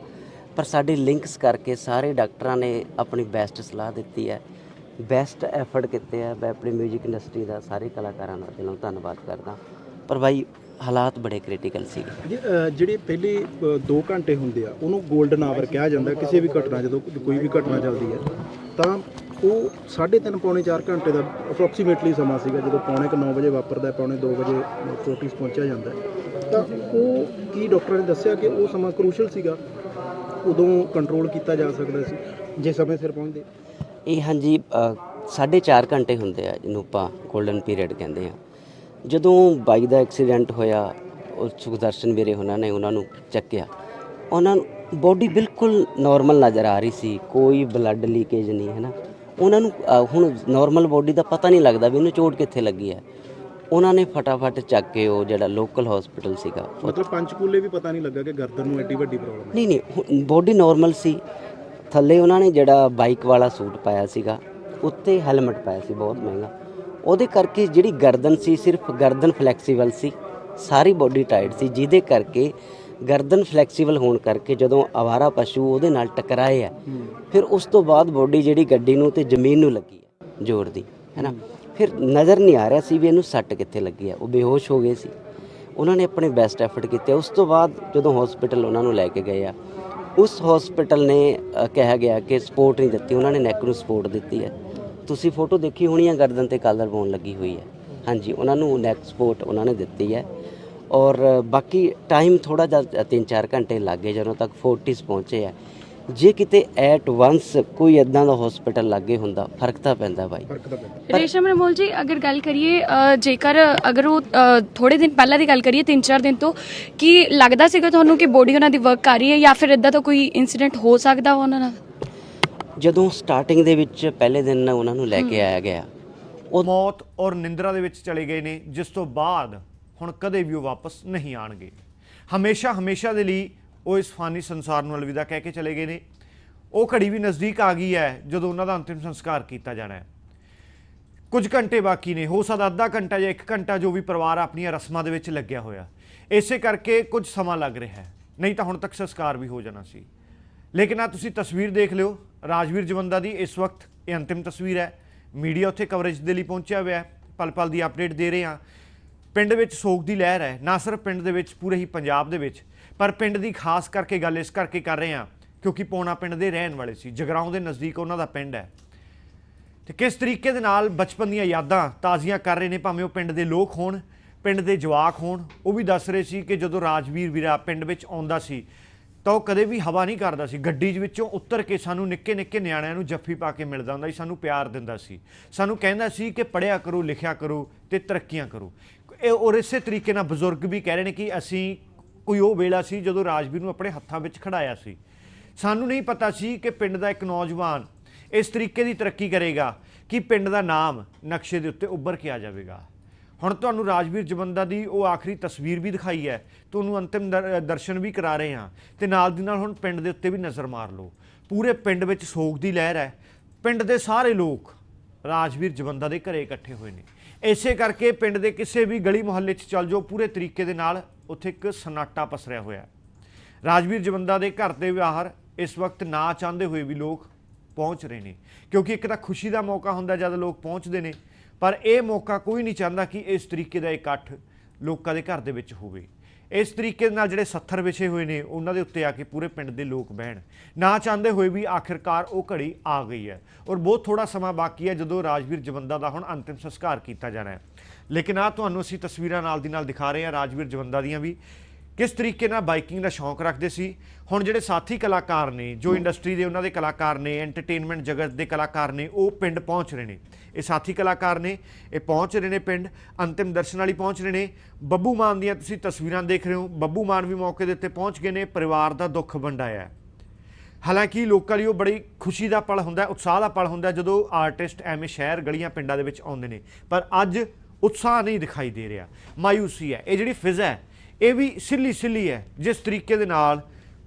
ਪਰ ਸਾਡੇ ਲਿੰਕਸ ਕਰਕੇ ਸਾਰੇ ਡਾਕਟਰਾਂ ਨੇ ਆਪਣੀ ਬੈਸਟ ਸਲਾਹ ਦਿੱਤੀ ਹੈ। ਬੈਸਟ ਐਫਰਟ ਕੀਤੇ ਆ ਮੈਂ ਆਪਣੀ 뮤직 ਇੰਡਸਟਰੀ ਦਾ ਸਾਰੇ ਕਲਾਕਾਰਾਂ ਦਾ ਦਿਲੋਂ ਧੰਨਵਾਦ ਕਰਦਾ। ਪਰ ਭਾਈ ਹਾਲਾਤ ਬੜੇ ਕ੍ਰਿਟੀਕਲ ਸੀ ਜਿਹੜੇ ਪਹਿਲੇ 2 ਘੰਟੇ ਹੁੰਦੇ ਆ ਉਹਨੂੰ 골ਡਨ ਆਵਰ ਕਿਹਾ ਜਾਂਦਾ ਕਿਸੇ ਵੀ ਘਟਨਾ ਜਦੋਂ ਕੋਈ ਵੀ ਘਟਨਾ ਚੱਲਦੀ ਹੈ ਤਾਂ ਉਹ 3.5 ਪੌਣੇ 4 ਘੰਟੇ ਦਾ ਅਪਰੋਕਸੀਮੇਟਲੀ ਸਮਾਂ ਸੀਗਾ ਜਦੋਂ ਪੌਣੇ 9 ਵਜੇ ਵਾਪਰਦਾ ਪੌਣੇ 2 ਵਜੇ ਫੋਰਟਿਸ ਪਹੁੰਚਿਆ ਜਾਂਦਾ। ਤਾਂ ਉਹ ਕੀ ਡਾਕਟਰਾਂ ਨੇ ਦੱਸਿਆ ਕਿ ਉਹ ਸਮਾਂ ਕ੍ਰੂਸ਼ਲ ਸੀਗਾ ਉਦੋਂ ਕੰਟਰੋਲ ਕੀਤਾ ਜਾ ਸਕਦਾ ਸੀ ਜੇ ਸਮੇਂ ਸਿਰ ਪਹੁੰਚਦੇ। ਇਹ ਹਾਂਜੀ ਅ, ਸਾਢੇ 4 ਘੰਟੇ ਹੁੰਦੇ ਆ ਜਿਹਨੂੰ ਆਪਾਂ 골ਡਨ ਪੀਰੀਅਡ ਕਹਿੰਦੇ ਆ। ਜਦੋਂ ਬਾਈਕ ਦਾ ਐਕਸੀਡੈਂਟ ਹੋਇਆ ਉਹ ਸੁਖਦਰਸ਼ਨ ਵੀਰੇ ਉਹਨਾਂ ਨੇ ਉਹਨਾਂ ਨੂੰ ਚੱਕਿਆ। ਉਹਨਾਂ ਨੂੰ ਬੋਡੀ ਬਿਲਕੁਲ ਨਾਰਮਲ ਨਜ਼ਰ ਆ ਰਹੀ ਸੀ ਕੋਈ ਬਲੱਡ ਲੀਕੇਜ ਨਹੀਂ ਹੈ ਨਾ? ਉਹਨਾਂ ਨੂੰ ਅ, ਹੁਣ ਨਾਰਮਲ ਬੋਡੀ ਦਾ ਪਤਾ ਨਹੀਂ ਲੱਗਦਾ ਵੀ ਇਹਨੂੰ ਚੋਟ ਕਿੱਥੇ ਲੱਗੀ ਹੈ। ਉਹਨਾਂ ਨੇ ਫਟਾਫਟ ਚੱਕ ਕੇ ਉਹ ਜਿਹੜਾ ਲੋਕਲ ਹਸਪੀਟਲ ਸੀਗਾ ਮਤਲਬ ਪੰਚਕੂਲੇ ਵੀ ਪਤਾ ਨਹੀਂ ਲੱਗਾ ਕਿ ਗਰਦਨ ਨੂੰ ਐਡੀ ਵੱਡੀ ਪ੍ਰੋਬਲਮ ਨਹੀਂ ਨਹੀਂ ਬੋਡੀ ਨਾਰਮਲ ਸੀ। ਥੱਲੇ ਉਹਨਾਂ ਨੇ ਜਿਹੜਾ ਬਾਈਕ ਵਾਲਾ ਸੂਟ ਪਾਇਆ ਸੀਗਾ ਉੱਤੇ ਹੈਲਮਟ ਪਾਇਆ ਸੀ ਬਹੁਤ ਮਹਿੰਗਾ। ਉਹਦੇ ਕਰਕੇ ਜਿਹੜੀ ਗਰਦਨ ਸੀ, ਸਿਰਫ ਗਰਦਨ ਫਲੈਕਸੀਬਲ ਸੀ। ਸਾਰੀ ਬੋਡੀ ਟਾਈਟ ਸੀ, ਜਿਹਦੇ ਕਰਕੇ ਗਰਦਨ ਫਲੈਕਸੀਬਲ ਹੋਣ ਕਰਕੇ ਜਦੋਂ ਆਵਾਰਾ ਪਸ਼ੂ ਉਹਦੇ ਨਾਲ ਟਕਰਾਏ ਆ, ਫਿਰ ਉਸ ਤੋਂ ਬਾਅਦ ਬੋਡੀ ਜਿਹੜੀ ਗੱਡੀ ਨੂੰ ਤੇ ਜ਼ਮੀਨ ਨੂੰ ਲੱਗੀ ਹੈ ਜ਼ੋਰ ਦੀ, ਹੈਨਾ? ਫਿਰ ਨਜ਼ਰ ਨਹੀਂ ਆ ਰਿਹਾ ਸੀ ਵੀ ਇਹਨੂੰ ਸੱਟ ਕਿੱਥੇ ਲੱਗੀ ਆ, ਉਹ ਬੇਹੋਸ਼ ਹੋ ਗਏ ਸੀ। ਉਹਨਾਂ ਨੇ ਆਪਣੇ ਬੈਸਟ ਐਫਰਟ ਕੀਤੇ। ਉਸ ਤੋਂ ਬਾਅਦ ਜਦੋਂ ਹਸਪੀਟਲ ਉਹਨਾਂ ਨੂੰ ਲੈ ਕੇ ਗਏ ਆ, ਉਸ ਹਸਪੀਟਲ ਨੇ ਕਿਹਾ ਗਿਆ ਕਿ ਸਪੋਰਟ ਨਹੀਂ ਦਿੱਤੀ, ਉਹਨਾਂ ਨੇ ਨੈਕ ਨੂੰ ਸਪੋਰਟ ਦਿੱਤੀ ਹੈ ਤੁਸੀਂ ਫੋਟੋ ਦੇਖੀ ਹੋਣੀ ਹੈ ਗਰਦਨ ਤੇ ਕਾਲਰ ਬੋਨ ਲੱਗੀ ਹੋਈ ਹੈ। ਹਾਂਜੀ ਉਹਨਾਂ ਨੂੰ ਨੈਕ ਸਪੋਰਟ ਉਹਨਾਂ ਨੇ ਦਿੱਤੀ ਹੈ। ਔਰ ਬਾਕੀ ਟਾਈਮ ਥੋੜਾ ਜਿਹਾ 3-4 ਘੰਟੇ ਲੱਗੇ ਜਦੋਂ ਤੱਕ ਫੋਰਟਿਸ ਪਹੁੰਚੇ ਆ ਜੇ ਕਿਤੇ ਐਟ ਵਾਂਸ ਕੋਈ ਇਦਾਂ ਦਾ ਹਸਪੀਟਲ ਲੱਗੇ ਹੁੰਦਾ ਫ਼ਰਕ ਤਾਂ ਪੈਂਦਾ ਬਾਈ। ਰੇਸ਼ਮ ਅਨਮੋਲ ਜੀ ਅਗਰ ਗੱਲ ਕਰੀਏ ਜੇਕਰ ਅਗਰ ਉਹ ਥੋੜੇ ਦਿਨ ਪਹਿਲਾਂ ਦੀ ਗੱਲ ਕਰੀਏ 3-4 ਦਿਨ ਤੋਂ ਕੀ ਲੱਗਦਾ ਸੀਗਾ ਤੁਹਾਨੂੰ ਕਿ ਬੋਡੀ ਉਹਨਾਂ ਦੀ ਵਰਕ ਕਰ ਰਹੀ ਹੈ ਜਾਂ ਫਿਰ ਇਦਾਂ ਦਾ ਕੋਈ ਇਨਸੀਡੈਂਟ ਹੋ ਸਕਦਾ ਵਾ ਉਹਨਾਂ ਨਾਲ? ਜਦੋਂ ਸਟਾਰਟਿੰਗ ਦੇ ਵਿੱਚ ਪਹਿਲੇ ਦਿਨ ਉਹਨਾਂ ਨੂੰ ਲੈ ਕੇ ਆਇਆ ਗਿਆ ਉਹ ਮੌਤ ਔਰ ਨਿੰਦਰਾ ਦੇ ਵਿੱਚ ਚਲੇ ਗਏ ਨੇ ਜਿਸ ਤੋਂ ਬਾਅਦ ਹੁਣ ਕਦੇ ਵੀ ਉਹ ਵਾਪਸ ਨਹੀਂ ਆਣਗੇ। ਹਮੇਸ਼ਾ ਹਮੇਸ਼ਾ ਦੇ ਲਈ ਉਹ ਇਸ ਫਾਨੀ ਸੰਸਾਰ ਨੂੰ ਅਲਵਿਦਾ ਕਹਿ ਕੇ ਚਲੇ ਗਏ ਨੇ। ਉਹ ਘੜੀ ਵੀ ਨਜ਼ਦੀਕ ਆ ਗਈ ਹੈ ਜਦੋਂ ਉਹਨਾਂ ਦਾ ਅੰਤਿਮ ਸੰਸਕਾਰ ਕੀਤਾ ਜਾਣਾ ਹੈ। ਕੁਝ ਘੰਟੇ ਬਾਕੀ ਨੇ ਹੋ ਸਕਦਾ ਅੱਧਾ ਘੰਟਾ ਜਾਂ 1 ਘੰਟਾ ਜੋ ਵੀ ਪਰਿਵਾਰ ਆਪਣੀਆਂ ਰਸਮਾਂ ਦੇ ਵਿੱਚ ਲੱਗਿਆ ਹੋਇਆ। ਇਸੇ ਕਰਕੇ ਕੁਝ ਸਮਾਂ ਲੱਗ ਰਿਹਾ ਹੈ ਨਹੀਂ ਤਾਂ ਹੁਣ ਤੱਕ ਸੰਸਕਾਰ ਵੀ ਹੋ ਜਾਣਾ ਸੀ। ਲੇਕਿਨ ਆ ਤੁਸੀਂ ਤਸਵੀਰ ਦੇਖ ਲਿਓ ਰਾਜਵੀਰ ਜਵੰਦਾ ਦੀ ਇਸ ਵਕਤ ਇਹ ਅੰਤਿਮ ਤਸਵੀਰ ਹੈ। ਮੀਡੀਆ ਉੱਥੇ ਕਵਰੇਜ ਦੇ ਲਈ ਪਹੁੰਚਿਆ ਹੋਇਆ ਹੈ। ਪਲ ਪਲ ਦੀ ਅਪਡੇਟ ਦੇ ਰਹੇ ਹਾਂ। ਪਿੰਡ ਵਿੱਚ ਸੋਗ ਦੀ ਲਹਿਰ ਹੈ। ਨਾ ਸਿਰਫ ਪਿੰਡ ਦੇ ਵਿੱਚ, ਪੂਰੇ ਹੀ ਪੰਜਾਬ ਦੇ ਵਿੱਚ। ਪਰ ਪਿੰਡ ਦੀ ਖਾਸ ਕਰਕੇ ਗੱਲ ਇਸ ਕਰਕੇ ਕਰ ਰਹੇ ਹਾਂ ਕਿਉਂਕਿ ਪੌਣਾ ਪਿੰਡ ਦੇ ਰਹਿਣ ਵਾਲੇ ਸੀ। ਜਗਰਾਉਂ ਦੇ ਨਜ਼ਦੀਕ ਉਹਨਾਂ ਦਾ ਪਿੰਡ ਹੈ। ਤੇ ਕਿਸ ਤਰੀਕੇ ਦੇ ਨਾਲ ਬਚਪਨ ਦੀਆਂ ਯਾਦਾਂ ਤਾਜ਼ੀਆਂ ਕਰ ਰਹੇ ਨੇ ਭਾਵੇਂ ਉਹ ਪਿੰਡ ਦੇ ਲੋਕ ਹੋਣ, ਪਿੰਡ ਦੇ ਜਵਾਕ ਹੋਣ, ਉਹ ਵੀ ਦੱਸ ਰਹੇ ਸੀ ਕਿ ਜਦੋਂ ਰਾਜਵੀਰ ਵੀਰਾ ਪਿੰਡ ਵਿੱਚ ਆਉਂਦਾ ਸੀ ਤਾਂ ਉਹ ਕਦੇ ਵੀ ਹਵਾ ਨਹੀਂ ਕਰਦਾ ਸੀ। ਗੱਡੀ ਦੇ ਵਿੱਚੋਂ ਉੱਤਰ ਕੇ ਸਾਨੂੰ ਨਿੱਕੇ ਨਿੱਕੇ ਨਿਆਣਿਆਂ ਨੂੰ ਜੱਫੀ ਪਾ ਕੇ ਮਿਲਦਾ ਹੁੰਦਾ ਸੀ। ਸਾਨੂੰ ਪਿਆਰ ਦਿੰਦਾ ਸੀ। ਸਾਨੂੰ ਕਹਿੰਦਾ ਸੀ ਕਿ ਪੜਿਆ ਕਰੋ, ਲਿਖਿਆ ਕਰੋ ਤੇ ਤਰੱਕੀਆਂ ਕਰੋ। ਇਹ ਔਰ ਇਸੇ ਤਰੀਕੇ ਨਾਲ ਬਜ਼ੁਰਗ ਵੀ ਕਹਿ ਰਹੇ ਨੇ ਕਿ ਅਸੀਂ ਕੋਈ ਉਹ ਵੇਲਾ ਸੀ ਜਦੋਂ ਰਾਜਵੀਰ ਨੂੰ ਆਪਣੇ ਹੱਥਾਂ ਵਿੱਚ ਖੜਾਇਆ ਸੀ। ਸਾਨੂੰ ਨਹੀਂ ਪਤਾ ਸੀ ਕਿ ਪਿੰਡ ਦਾ ਇੱਕ ਨੌਜਵਾਨ ਇਸ ਤਰੀਕੇ ਦੀ ਤਰੱਕੀ ਕਰੇਗਾ ਕਿ ਪਿੰਡ ਦਾ ਨਾਮ ਨਕਸ਼ੇ ਦੇ ਉੱਤੇ ਉੱਭਰ ਕੇ ਆ ਜਾਵੇਗਾ। ਹੁਣ ਤੁਹਾਨੂੰ ਰਾਜਵੀਰ ਜਵੰਦਾ ਦੀ ਉਹ ਆਖਰੀ ਤਸਵੀਰ ਵੀ ਦਿਖਾਈ ਹੈ ਤੁਹਾਨੂੰ ਅੰਤਿਮ ਦਰ- ਦਰਸ਼ਨ ਵੀ ਕਰਾ ਰਹੇ ਹਾਂ ਤੇ ਨਾਲ ਦੀ ਨਾਲ ਹੁਣ ਪਿੰਡ ਦੇ ਉੱਤੇ ਵੀ ਨਜ਼ਰ ਮਾਰ ਲਓ। ਪੂਰੇ ਪਿੰਡ ਵਿੱਚ ਸੋਗ ਦੀ ਲਹਿਰ ਹੈ। ਪਿੰਡ ਦੇ ਸਾਰੇ ਲੋਕ ਰਾਜਵੀਰ ਜਵੰਦਾ ਦੇ ਘਰੇ ਇਕੱਠੇ ਹੋਏ ਨੇ। ਇਸੇ ਕਰਕੇ ਪਿੰਡ ਦੇ ਕਿਸੇ ਵੀ ਗਲੀ ਮੁਹੱਲੇ 'ਚ ਚੱਲ ਜਾਓ, ਪੂਰੇ ਤਰੀਕੇ ਦੇ ਨਾਲ ਉੱਥੇ ਇੱਕ ਸਨਾਟਾ ਪਸਰਿਆ ਹੋਇਆ ਹੈ। ਰਾਜਵੀਰ ਜਵੰਦਾ ਦੇ ਘਰ ਦੇ ਬਾਹਰ ਇਸ ਵਕਤ ਨਾ ਚਾਹੁੰਦੇ ਹੋਏ ਵੀ ਲੋਕ ਪਹੁੰਚ ਰਹੇ ਨੇ। ਕਿਉਂਕਿ ਇੱਕ ਤਾਂ ਖੁਸ਼ੀ ਦਾ ਮੌਕਾ ਹੁੰਦਾ ਜਦ ਲੋਕ ਪਹੁੰਚਦੇ ਨੇ ਪਰ ਇਹ ਮੌਕਾ ਕੋਈ ਨਹੀਂ ਚਾਹੁੰਦਾ ਕਿ ਇਸ ਤਰੀਕੇ ਦਾ ਇਕੱਠ ਲੋਕਾਂ ਦੇ ਘਰ ਦੇ ਵਿੱਚ ਹੋਵੇ। ਇਸ ਤਰੀਕੇ ਦੇ ਨਾਲ ਜਿਹੜੇ 70 ਵਿਛੇ ਹੋਏ ਨੇ, ਉਹਨਾਂ ਦੇ ਉੱਤੇ ਆ ਕੇ ਪੂਰੇ ਪਿੰਡ ਦੇ ਲੋਕ ਬਹਿਣ। ਨਾ ਚਾਹੁੰਦੇ ਹੋਏ ਵੀ ਆਖਿਰਕਾਰ ਉਹ ਘੜੀ ਆ ਗਈ ਹੈ ਔਰ ਬਹੁਤ ਥੋੜਾ ਸਮਾਂ ਬਾਕੀ ਹੈ ਜਦੋਂ ਰਾਜਵੀਰ ਜਵੰਦਾ ਦਾ ਹੁਣ ਅੰਤਿਮ ਸੰਸਕਾਰ ਕੀਤਾ ਜਾਣਾ ਹੈ। ਲੇਕਿਨ ਆ ਤੁਹਾਨੂੰ ਅਸੀਂ ਤਸਵੀਰਾਂ ਨਾਲ ਦੀ ਨਾਲ ਦਿਖਾ ਰਹੇ ਹਾਂ ਰਾਜਵੀਰ ਜਵੰਦਾ ਦੀਆਂ ਵੀ। ਕਿਸ ਤਰੀਕੇ ਨਾਲ ਬਾਈਕਿੰਗ ਦਾ ਸ਼ੌਂਕ ਰੱਖਦੇ ਸੀ? ਹੁਣ ਜਿਹੜੇ ਸਾਥੀ ਕਲਾਕਾਰ ਨੇ, ਜੋ ਇੰਡਸਟਰੀ ਦੇ ਉਹਨਾਂ ਦੇ ਕਲਾਕਾਰ ਨੇ ਐਂਟਰਟੇਨਮੈਂਟ ਜਗਤ ਦੇ ਕਲਾਕਾਰ ਨੇ, ਉਹ ਪਿੰਡ ਪਹੁੰਚ ਰਹੇ ਨੇ। ਇਹ ਸਾਥੀ ਕਲਾਕਾਰ ਨੇ, ਇਹ ਪਹੁੰਚ ਰਹੇ ਨੇ ਪਿੰਡ, ਅੰਤਿਮ ਦਰਸ਼ਨ ਵਾਲੀ ਪਹੁੰਚ ਰਹੇ ਨੇ। ਬੱਬੂ ਮਾਨ ਦੀਆਂ ਤੁਸੀਂ ਤਸਵੀਰਾਂ ਦੇਖ ਰਹੇ ਹੋ। ਬੱਬੂ ਮਾਨ ਵੀ ਮੌਕੇ ਦੇ ਉੱਤੇ ਪਹੁੰਚ ਗਏ ਨੇ, ਪਰਿਵਾਰ ਦਾ ਦੁੱਖ ਵੰਡਾਇਆ ਹਾਲਾਂਕਿ ਲੋਕਾਂ ਲਈ ਉਹ ਬੜੀ ਖੁਸ਼ੀ ਦਾ ਪਲ ਹੁੰਦਾ ਉਤਸ਼ਾਹ ਦਾ ਪਲ ਹੁੰਦਾ ਜਦੋਂ ਆਰਟਿਸਟ ਐਵੇਂ ਸ਼ਹਿਰ ਗਲੀਆਂ ਪਿੰਡਾਂ ਦੇ ਵਿੱਚ ਆਉਂਦੇ ਨੇ। ਪਰ ਅੱਜ ਉਤਸ਼ਾਹ ਨਹੀਂ ਦਿਖਾਈ ਦੇ ਰਿਹਾ। ਮਾਇੂਸੀ ਹੈ। ਇਹ ਜਿਹੜੀ ਫਿਜ਼ਾ ਹੈ ਇਹ ਵੀ ਸਿੱਲੀ ਸਿੱਲੀ ਹੈ ਜਿਸ ਤਰੀਕੇ ਦੇ ਨਾਲ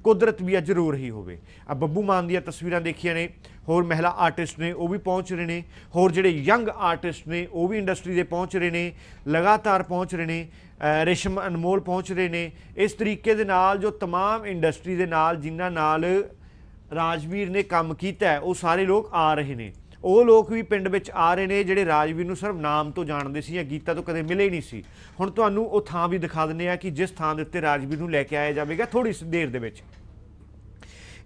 ਕੁਦਰਤ ਵੀ ਅੱਜ ਰੋ ਰਹੀ ਹੋਵੇ ਆ ਬੱਬੂ ਮਾਨ ਦੀਆਂ ਤਸਵੀਰਾਂ ਦੇਖੀਆਂ ਨੇ ਹੋਰ ਮਹਿਲਾ ਆਰਟਿਸਟ ਨੇ ਉਹ ਵੀ ਪਹੁੰਚ ਰਹੇ ਨੇ ਹੋਰ ਜਿਹੜੇ ਯੰਗ ਆਰਟਿਸਟ ਨੇ ਉਹ ਵੀ ਇੰਡਸਟਰੀ ਦੇ ਪਹੁੰਚ ਰਹੇ ਨੇ ਲਗਾਤਾਰ ਪਹੁੰਚ ਰਹੇ ਨੇ ਅ, ਰੇਸ਼ਮ ਅਨਮੋਲ ਪਹੁੰਚ ਰਹੇ ਨੇ ਇਸ ਤਰੀਕੇ ਦੇ ਨਾਲ ਜੋ तमाम ਇੰਡਸਟਰੀ ਦੇ ਨਾਲ ਜਿਨ੍ਹਾਂ ਨਾਲ ਰਾਜਵੀਰ ਨੇ ਕੰਮ ਕੀਤਾ ਹੈ, ਉਹ ਸਾਰੇ ਲੋਕ ਆ ਰਹੇ ਨੇ ਉਹ ਲੋਕ ਵੀ ਪਿੰਡ ਵਿੱਚ ਆ ਰਹੇ ਨੇ ਜਿਹੜੇ ਰਾਜਵੀਰ ਨੂੰ ਸਿਰਫ ਨਾਮ ਤੋਂ ਜਾਣਦੇ ਸੀ ਜਾਂ ਗੀਤਾ ਤੋਂ ਕਦੇ ਮਿਲੇ ਹੀ ਨਹੀਂ ਸੀ। ਹੁਣ ਤੁਹਾਨੂੰ ਉਹ ਥਾਂ ਵੀ ਦਿਖਾ ਦਿੰਦੇ ਆ ਕਿ ਜਿਸ ਥਾਂ ਦੇ ਉੱਤੇ ਰਾਜਵੀਰ ਨੂੰ ਲੈ ਕੇ ਆਇਆ ਜਾਵੇਗਾ ਥੋੜੀ ਦੇਰ ਦੇ ਵਿੱਚ।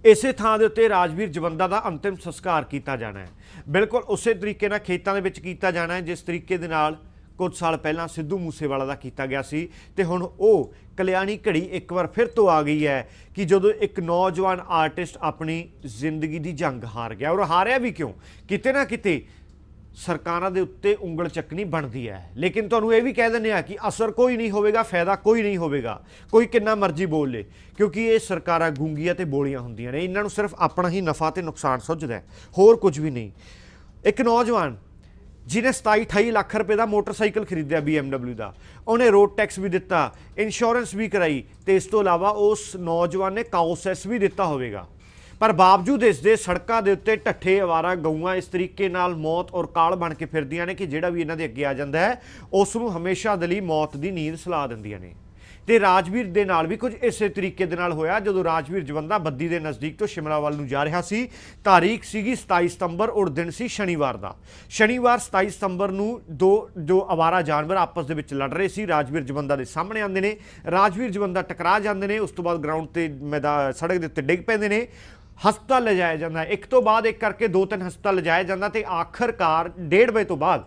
ਇਸੇ ਥਾਂ ਦੇ ਉੱਤੇ ਰਾਜਵੀਰ ਜਵੰਦਾ ਦਾ ਅੰਤਿਮ ਸੰਸਕਾਰ ਕੀਤਾ ਜਾਣਾ ਹੈ। ਬਿਲਕੁਲ ਉਸੇ ਤਰੀਕੇ ਨਾਲ ਖੇਤਾਂ ਦੇ ਵਿੱਚ ਕੀਤਾ ਜਾਣਾ ਹੈ, ਜਿਸ ਤਰੀਕੇ ਦੇ ਨਾਲ ਕੁਝ ਸਾਲ ਪਹਿਲਾਂ ਸਿੱਧੂ ਮੂਸੇਵਾਲਾ ਦਾ ਕੀਤਾ ਗਿਆ ਸੀ ਤੇ ਹੁਣ ਉਹ ਕਲਿਆਣੀ ਘੜੀ ਇੱਕ ਵਾਰ ਫਿਰ ਤੋਂ ਆ ਗਈ ਹੈ ਕਿ ਜਦੋਂ ਇੱਕ ਨੌਜਵਾਨ ਆਰਟਿਸਟ ਆਪਣੀ ਜ਼ਿੰਦਗੀ ਦੀ ਜੰਗ ਹਾਰ ਗਿਆ ਔਰ ਹਾਰਿਆ ਵੀ ਕਿਉਂ? ਕਿਤੇ ਨਾ ਕਿਤੇ ਸਰਕਾਰਾਂ ਦੇ ਉੱਤੇ ਉਂਗਲ ਚੱਕਣੀ ਬਣਦੀ ਹੈ। ਲੇਕਿਨ ਤੁਹਾਨੂੰ ਇਹ ਵੀ ਕਹਿ ਦਿੰਦੇ ਆ ਕਿ ਅਸਰ ਕੋਈ ਨਹੀਂ ਹੋਵੇਗਾ, ਫਾਇਦਾ ਕੋਈ ਨਹੀਂ ਹੋਵੇਗਾ। ਕੋਈ ਕਿੰਨਾ ਮਰਜ਼ੀ ਬੋਲ ਲੇ, ਕਿਉਂਕਿ ਇਹ ਸਰਕਾਰਾਂ ਗੂੰਗੀਆਂ ਤੇ ਬੋਲੀਆਂ ਹੁੰਦੀਆਂ ਨੇ। ਇਹਨਾਂ ਨੂੰ ਸਿਰਫ ਆਪਣਾ ਹੀ ਨਫਾ ਤੇ ਨੁਕਸਾਨ ਸੁੱਝਦਾ ਹੋਰ ਕੁਝ ਵੀ ਨਹੀਂ। ਇੱਕ ਨੌਜਵਾਨ ਜਿਹਨੇ 27 28 ਲੱਖ ਰੁਪਏ ਦਾ ਮੋਟਰਸਾਈਕਲ ਖਰੀਦਿਆ BMW ਦਾ। ਉਹਨੇ ਰੋਡ ਟੈਕਸ ਵੀ ਦਿੱਤਾ ਇੰਸ਼ੋਰੈਂਸ ਵੀ ਕਰਾਈ ਤੇ ਇਸ ਤੋਂ ਇਲਾਵਾ ਉਸ ਨੌਜਵਾਨ ਨੇ ਕਾਉਸੈਸ ਵੀ ਦਿੱਤਾ ਹੋਵੇਗਾ। ਪਰ ਬਾਵਜੂਦ ਇਸ ਦੇ ਸੜਕਾਂ ਦੇ ਉੱਤੇ ਢੱਠੇ ਅਵਾਰਾ ਗਊਆਂ ਇਸ ਤਰੀਕੇ ਨਾਲ ਮੌਤ ਔਰ ਕਾਲ ਬਣ ਕੇ ਫਿਰਦੀਆਂ ਨੇ ਕਿ ਜਿਹੜਾ ਵੀ ਇਹਨਾਂ ਦੇ ਅੱਗੇ ਆ ਜਾਂਦਾ ਹੈ, ਉਸ ਨੂੰ ਹਮੇਸ਼ਾ ਦੇ ਲਈ ਮੌਤ ਦੀ ਨੀਂਦ ਸਲਾ ਦਿੰਦੀਆਂ ਨੇ। ਤੇ ਰਾਜਵੀਰ ਦੇ ਨਾਲ ਵੀ ਕੁਝ ਇਸੇ ਤਰੀਕੇ ਦੇ ਨਾਲ ਹੋਇਆ, ਜਦੋਂ ਰਾਜਵੀਰ ਜਵੰਦਾ ਬੱਦੀ ਦੇ ਨਜ਼ਦੀਕ ਤੋਂ ਸ਼ਿਮਲਾ ਵੱਲ ਨੂੰ ਜਾ ਰਿਹਾ ਸੀ। ਤਾਰੀਖ ਸੀਗੀ 27 ਸਤੰਬਰ ਔਰ ਦਿਨ ਸੀ ਸ਼ਨੀਵਾਰ ਦਾ। ਸ਼ਨੀਵਾਰ 27 ਸਤੰਬਰ ਨੂੰ ਦੋ, ਜੋ ਅਵਾਰਾ ਜਾਨਵਰ ਆਪਸ ਦੇ ਵਿੱਚ ਲੜ ਰਹੇ ਸੀ, ਰਾਜਵੀਰ ਜਵੰਦਾ ਦੇ ਸਾਹਮਣੇ ਆਉਂਦੇ ਨੇ। ਰਾਜਵੀਰ ਜਵੰਦਾ ਟਕਰਾ ਜਾਂਦੇ ਨੇ, ਉਸ ਤੋਂ ਬਾਅਦ ਗਰਾਊਂਡ ਤੇ ਮੈਦਾਨ ਸੜਕ ਦੇ ਉੱਤੇ ਡਿੱਗ ਪੈਂਦੇ ਨੇ। ਹਸਪਤਾਲ ਲਿਜਾਇਆ ਜਾਂਦਾ। ਇੱਕ ਤੋਂ ਬਾਅਦ ਇੱਕ ਕਰਕੇ ਦੋ ਤਿੰਨ ਹਸਪਤਾਲ ਲਿਜਾਇਆ ਜਾਂਦਾ ਤੇ ਆਖਰਕਾਰ 1:30 ਵਜੇ ਤੋਂ ਬਾਅਦ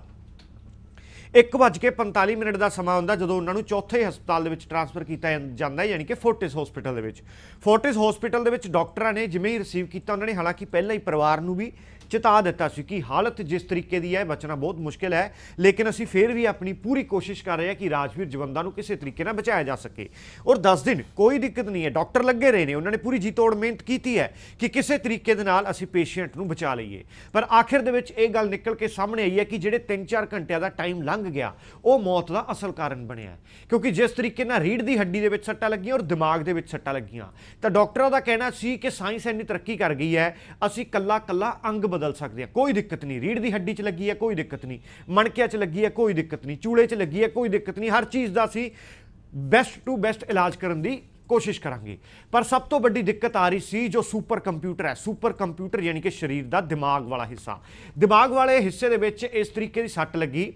1:45 ਮਿੰਟ ਦਾ ਸਮਾਂ ਹੁੰਦਾ ਜਦੋਂ ਉਹਨਾਂ ਨੂੰ ਚੌਥੇ ਹਸਪਤਾਲ ਦੇ ਵਿੱਚ ਟ੍ਰਾਂਸਫਰ ਕੀਤਾ ਜਾਂਦਾ ਹੈ ਯਾਨੀ ਕਿ ਫੋਰਟਿਸ ਹਸਪੀਟਲ ਦੇ ਵਿੱਚ। ਫੋਰਟਿਸ ਹਸਪੀਟਲ ਦੇ ਵਿੱਚ ਡਾਕਟਰਾਂ ਨੇ ਜਿਵੇਂ ਹੀ ਰਿਸੀਵ ਕੀਤਾ, ਉਹਨਾਂ ਨੇ ਹਾਲਾਂਕਿ ਪਹਿਲਾਂ ਹੀ ਪਰਿਵਾਰ ਨੂੰ ਵੀ ਚਿਤਾ ਦਿੱਤਾ ਸੀ ਕਿ ਹਾਲਤ ਜਿਸ ਤਰੀਕੇ ਦੀ ਹੈ ਬਚਣਾ ਬਹੁਤ ਮੁਸ਼ਕਿਲ ਹੈ। ਲੇਕਿਨ ਅਸੀਂ ਫਿਰ ਵੀ ਆਪਣੀ ਪੂਰੀ ਕੋਸ਼ਿਸ਼ ਕਰ ਰਹੇ ਹਾਂ ਕਿ ਰਾਜਵੀਰ ਜਵੰਦਾ ਨੂੰ ਕਿਸੇ ਤਰੀਕੇ ਨਾਲ ਬਚਾਇਆ ਜਾ ਸਕੇ। ਔਰ 10 ਦਿਨ, ਕੋਈ ਦਿੱਕਤ ਨਹੀਂ ਹੈ। ਡਾਕਟਰ ਲੱਗੇ ਰਹੇ ਨੇ। ਉਹਨਾਂ ਨੇ ਪੂਰੀ ਜੀ ਤੋੜ ਮਿਹਨਤ ਕੀਤੀ ਹੈ ਕਿ ਕਿਸੇ ਤਰੀਕੇ ਦੇ ਨਾਲ ਅਸੀਂ ਪੇਸ਼ੈਂਟ ਨੂੰ ਬਚਾ ਲਈਏ। ਪਰ ਆਖਿਰ ਦੇ ਵਿੱਚ ਇਹ ਗੱਲ ਨਿਕਲ ਕੇ ਸਾਹਮਣੇ ਆਈ ਹੈ ਕਿ ਜਿਹੜੇ 3-4 ਘੰਟਿਆਂ ਦਾ ਟਾਈਮ ਲੰਘ ਗਿਆ, ਉਹ ਮੌਤ ਦਾ ਅਸਲ ਕਾਰਨ ਬਣਿਆ ਕਿਉਂਕਿ ਜਿਸ ਤਰੀਕੇ ਨਾਲ ਰੀੜ ਦੀ ਹੱਡੀ ਦੇ ਵਿੱਚ ਸੱਟਾਂ ਲੱਗੀਆਂ ਔਰ ਦਿਮਾਗ ਦੇ ਵਿੱਚ ਸੱਟਾਂ ਲੱਗੀਆਂ, ਤਾਂ ਡਾਕਟਰਾਂ ਦਾ ਕਹਿਣਾ ਸੀ ਕਿ ਸਾਇੰਸ ਇੰਨੀ ਤਰੱਕੀ ਕਰ ਗਈ ਹੈ, ਅਸੀਂ ਕੱਲਾ ਕੱਲਾ ਅੰਗ ਬਦਲ ਸਕਦੇ ਹਾਂ। ਕੋਈ ਦਿੱਕਤ ਨਹੀਂ। ਰੀੜ ਦੀ ਹੱਡੀ 'ਚ ਲੱਗੀ ਹੈ, ਕੋਈ ਦਿੱਕਤ ਨਹੀਂ। ਮਣਕਿਆਂ 'ਚ ਲੱਗੀ ਹੈ, ਕੋਈ ਦਿੱਕਤ ਨਹੀਂ। ਚੂਲੇ 'ਚ ਲੱਗੀ ਹੈ, ਕੋਈ ਦਿੱਕਤ ਨਹੀਂ। ਹਰ ਚੀਜ਼ ਦਾ ਅਸੀਂ ਬੈਸਟ ਟੂ ਬੈਸਟ ਇਲਾਜ ਕਰਨ ਦੀ ਕੋਸ਼ਿਸ਼ ਕਰਾਂਗੇ। ਪਰ ਸਭ ਤੋਂ ਵੱਡੀ ਦਿੱਕਤ ਆ ਰਹੀ ਸੀ ਜੋ ਸੁਪਰ ਕੰਪਿਊਟਰ ਹੈ। ਸੁਪਰ ਕੰਪਿਊਟਰ ਯਾਨੀ ਕਿ ਸਰੀਰ ਦਾ ਦਿਮਾਗ ਵਾਲਾ ਹਿੱਸਾ। ਦਿਮਾਗ ਵਾਲੇ ਹਿੱਸੇ ਦੇ ਵਿੱਚ ਇਸ ਤਰੀਕੇ ਦੀ ਸੱਟ ਲੱਗੀ।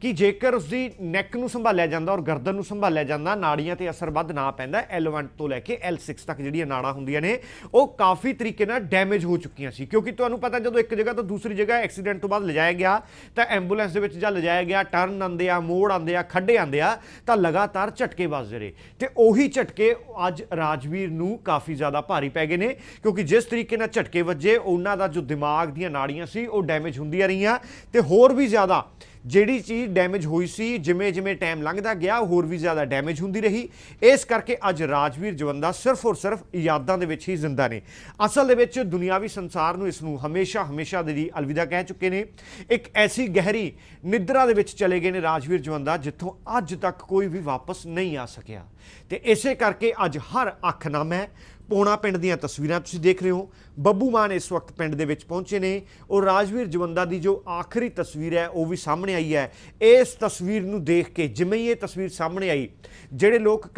ਕਿ ਜੇਕਰ ਉਸਦੀ ਨੈਕ ਨੂੰ ਸੰਭਾਲਿਆ ਜਾਂਦਾ ਔਰ ਗਰਦਨ ਨੂੰ ਸੰਭਾਲਿਆ ਜਾਂਦਾ, ਨਾੜੀਆਂ ਤੇ ਅਸਰ ਵੱਧ ਨਾ ਪੈਂਦਾ L1 ਤੋਂ ਲੈ ਕੇ L6 ਤੱਕ ਜਿਹੜੀਆਂ ਨਾੜਾਂ ਹੁੰਦੀਆਂ ਨੇ, ਉਹ ਕਾਫੀ ਤਰੀਕੇ ਨਾਲ ਡੈਮੇਜ ਹੋ ਚੁੱਕੀਆਂ ਸੀ। ਕਿਉਂਕਿ ਤੁਹਾਨੂੰ ਪਤਾ ਜਦੋਂ ਇੱਕ ਜਗ੍ਹਾ ਤੋਂ ਦੂਸਰੀ ਜਗ੍ਹਾ ਐਕਸੀਡੈਂਟ ਤੋਂ ਬਾਅਦ ਲਿਜਾਇਆ ਗਿਆ, ਤਾਂ ਐਂਬੂਲੈਂਸ ਦੇ ਵਿੱਚ ਜਾਂ ਲਿਜਾਇਆ ਗਿਆ ਟਰਨ ਆਉਂਦੇ ਆ, ਮੋੜ ਆਉਂਦੇ ਆ, ਖੱਡੇ ਆਉਂਦੇ ਆ, ਤਾਂ ਲਗਾਤਾਰ ਝਟਕੇ ਵੱਜਦੇ ਰਹੇ। ਤੇ ਉਹੀ ਝਟਕੇ ਅੱਜ ਰਾਜਵੀਰ ਨੂੰ ਕਾਫੀ ਜ਼ਿਆਦਾ ਭਾਰੀ ਪੈ ਗਏ ਨੇ, ਕਿਉਂਕਿ ਜਿਸ ਤਰੀਕੇ ਨਾਲ ਝਟਕੇ ਵੱਜੇ, ਉਹਨਾਂ ਦਾ ਜੋ ਦਿਮਾਗ ਦੀਆਂ ਨਾੜੀਆਂ ਸੀ, ਉਹ ਡੈਮੇਜ ਹੁੰਦੀਆਂ ਰਹੀਆਂ। ਤੇ ਹੋਰ ਵੀ ਜ਼ਿਆਦਾ ਜਿਹੜੀ ਚੀਜ਼ ਡੈਮੇਜ ਹੋਈ ਸੀ, ਜਿਵੇਂ ਜਿਵੇਂ ਟਾਈਮ ਲੰਘਦਾ ਗਿਆ, ਹੋਰ ਵੀ ਜ਼ਿਆਦਾ ਡੈਮੇਜ ਹੁੰਦੀ ਰਹੀ। ਇਸ ਕਰਕੇ ਅੱਜ ਰਾਜਵੀਰ ਜਵੰਦਾ ਸਿਰਫ ਔਰ ਸਿਰਫ ਯਾਦਾਂ ਦੇ ਵਿੱਚ ਹੀ ਜ਼ਿੰਦਾ ਨੇ। ਅਸਲ ਦੇ ਵਿੱਚ ਦੁਨਿਆਵੀ ਸੰਸਾਰ ਨੂੰ ਇਸ ਨੂੰ ਹਮੇਸ਼ਾ ਹਮੇਸ਼ਾ ਦੇ ਲਈ ਅਲਵਿਦਾ ਕਹਿ ਚੁੱਕੇ ਨੇ। ਇੱਕ ਐਸੀ ਗਹਿਰੀ ਨਿਦਰਾ ਦੇ ਵਿੱਚ ਚਲੇ ਗਏ ਨੇ ਰਾਜਵੀਰ ਜਵੰਦਾ, ਜਿੱਥੋਂ ਅੱਜ ਤੱਕ ਕੋਈ ਵੀ ਵਾਪਸ ਨਹੀਂ ਆ ਸਕਿਆ। ਤੇ ਇਸੇ ਕਰਕੇ ਅੱਜ ਹਰ ਅੱਖ ਨਾਮ ਹੈ। ਪੋਣਾ ਪਿੰਡ ਦੀਆਂ ਤਸਵੀਰਾਂ ਤੁਸੀਂ ਦੇਖ ਰਹੇ ਹੋ। ਬੱਬੂ ਮਾਨ ਇਸ ਵਕਤ ਪਿੰਡ ਦੇ ਵਿੱਚ ਪਹੁੰਚੇ ਨੇ ਔਰ ਰਾਜਵੀਰ ਜਵੰਦਾ ਦੀ ਜੋ ਆਖਰੀ ਤਸਵੀਰ ਹੈ ਉਹ ਵੀ ਸਾਹਮਣੇ ਆਈ ਹੈ। ਇਸ ਤਸਵੀਰ ਨੂੰ ਦੇਖ ਕੇ ਜਿਵੇਂ ਹੀ ਇਹ ਤਸਵੀਰ ਸਾਹਮਣੇ ਆਈ ਜਿਹੜੇ ਲੋਕ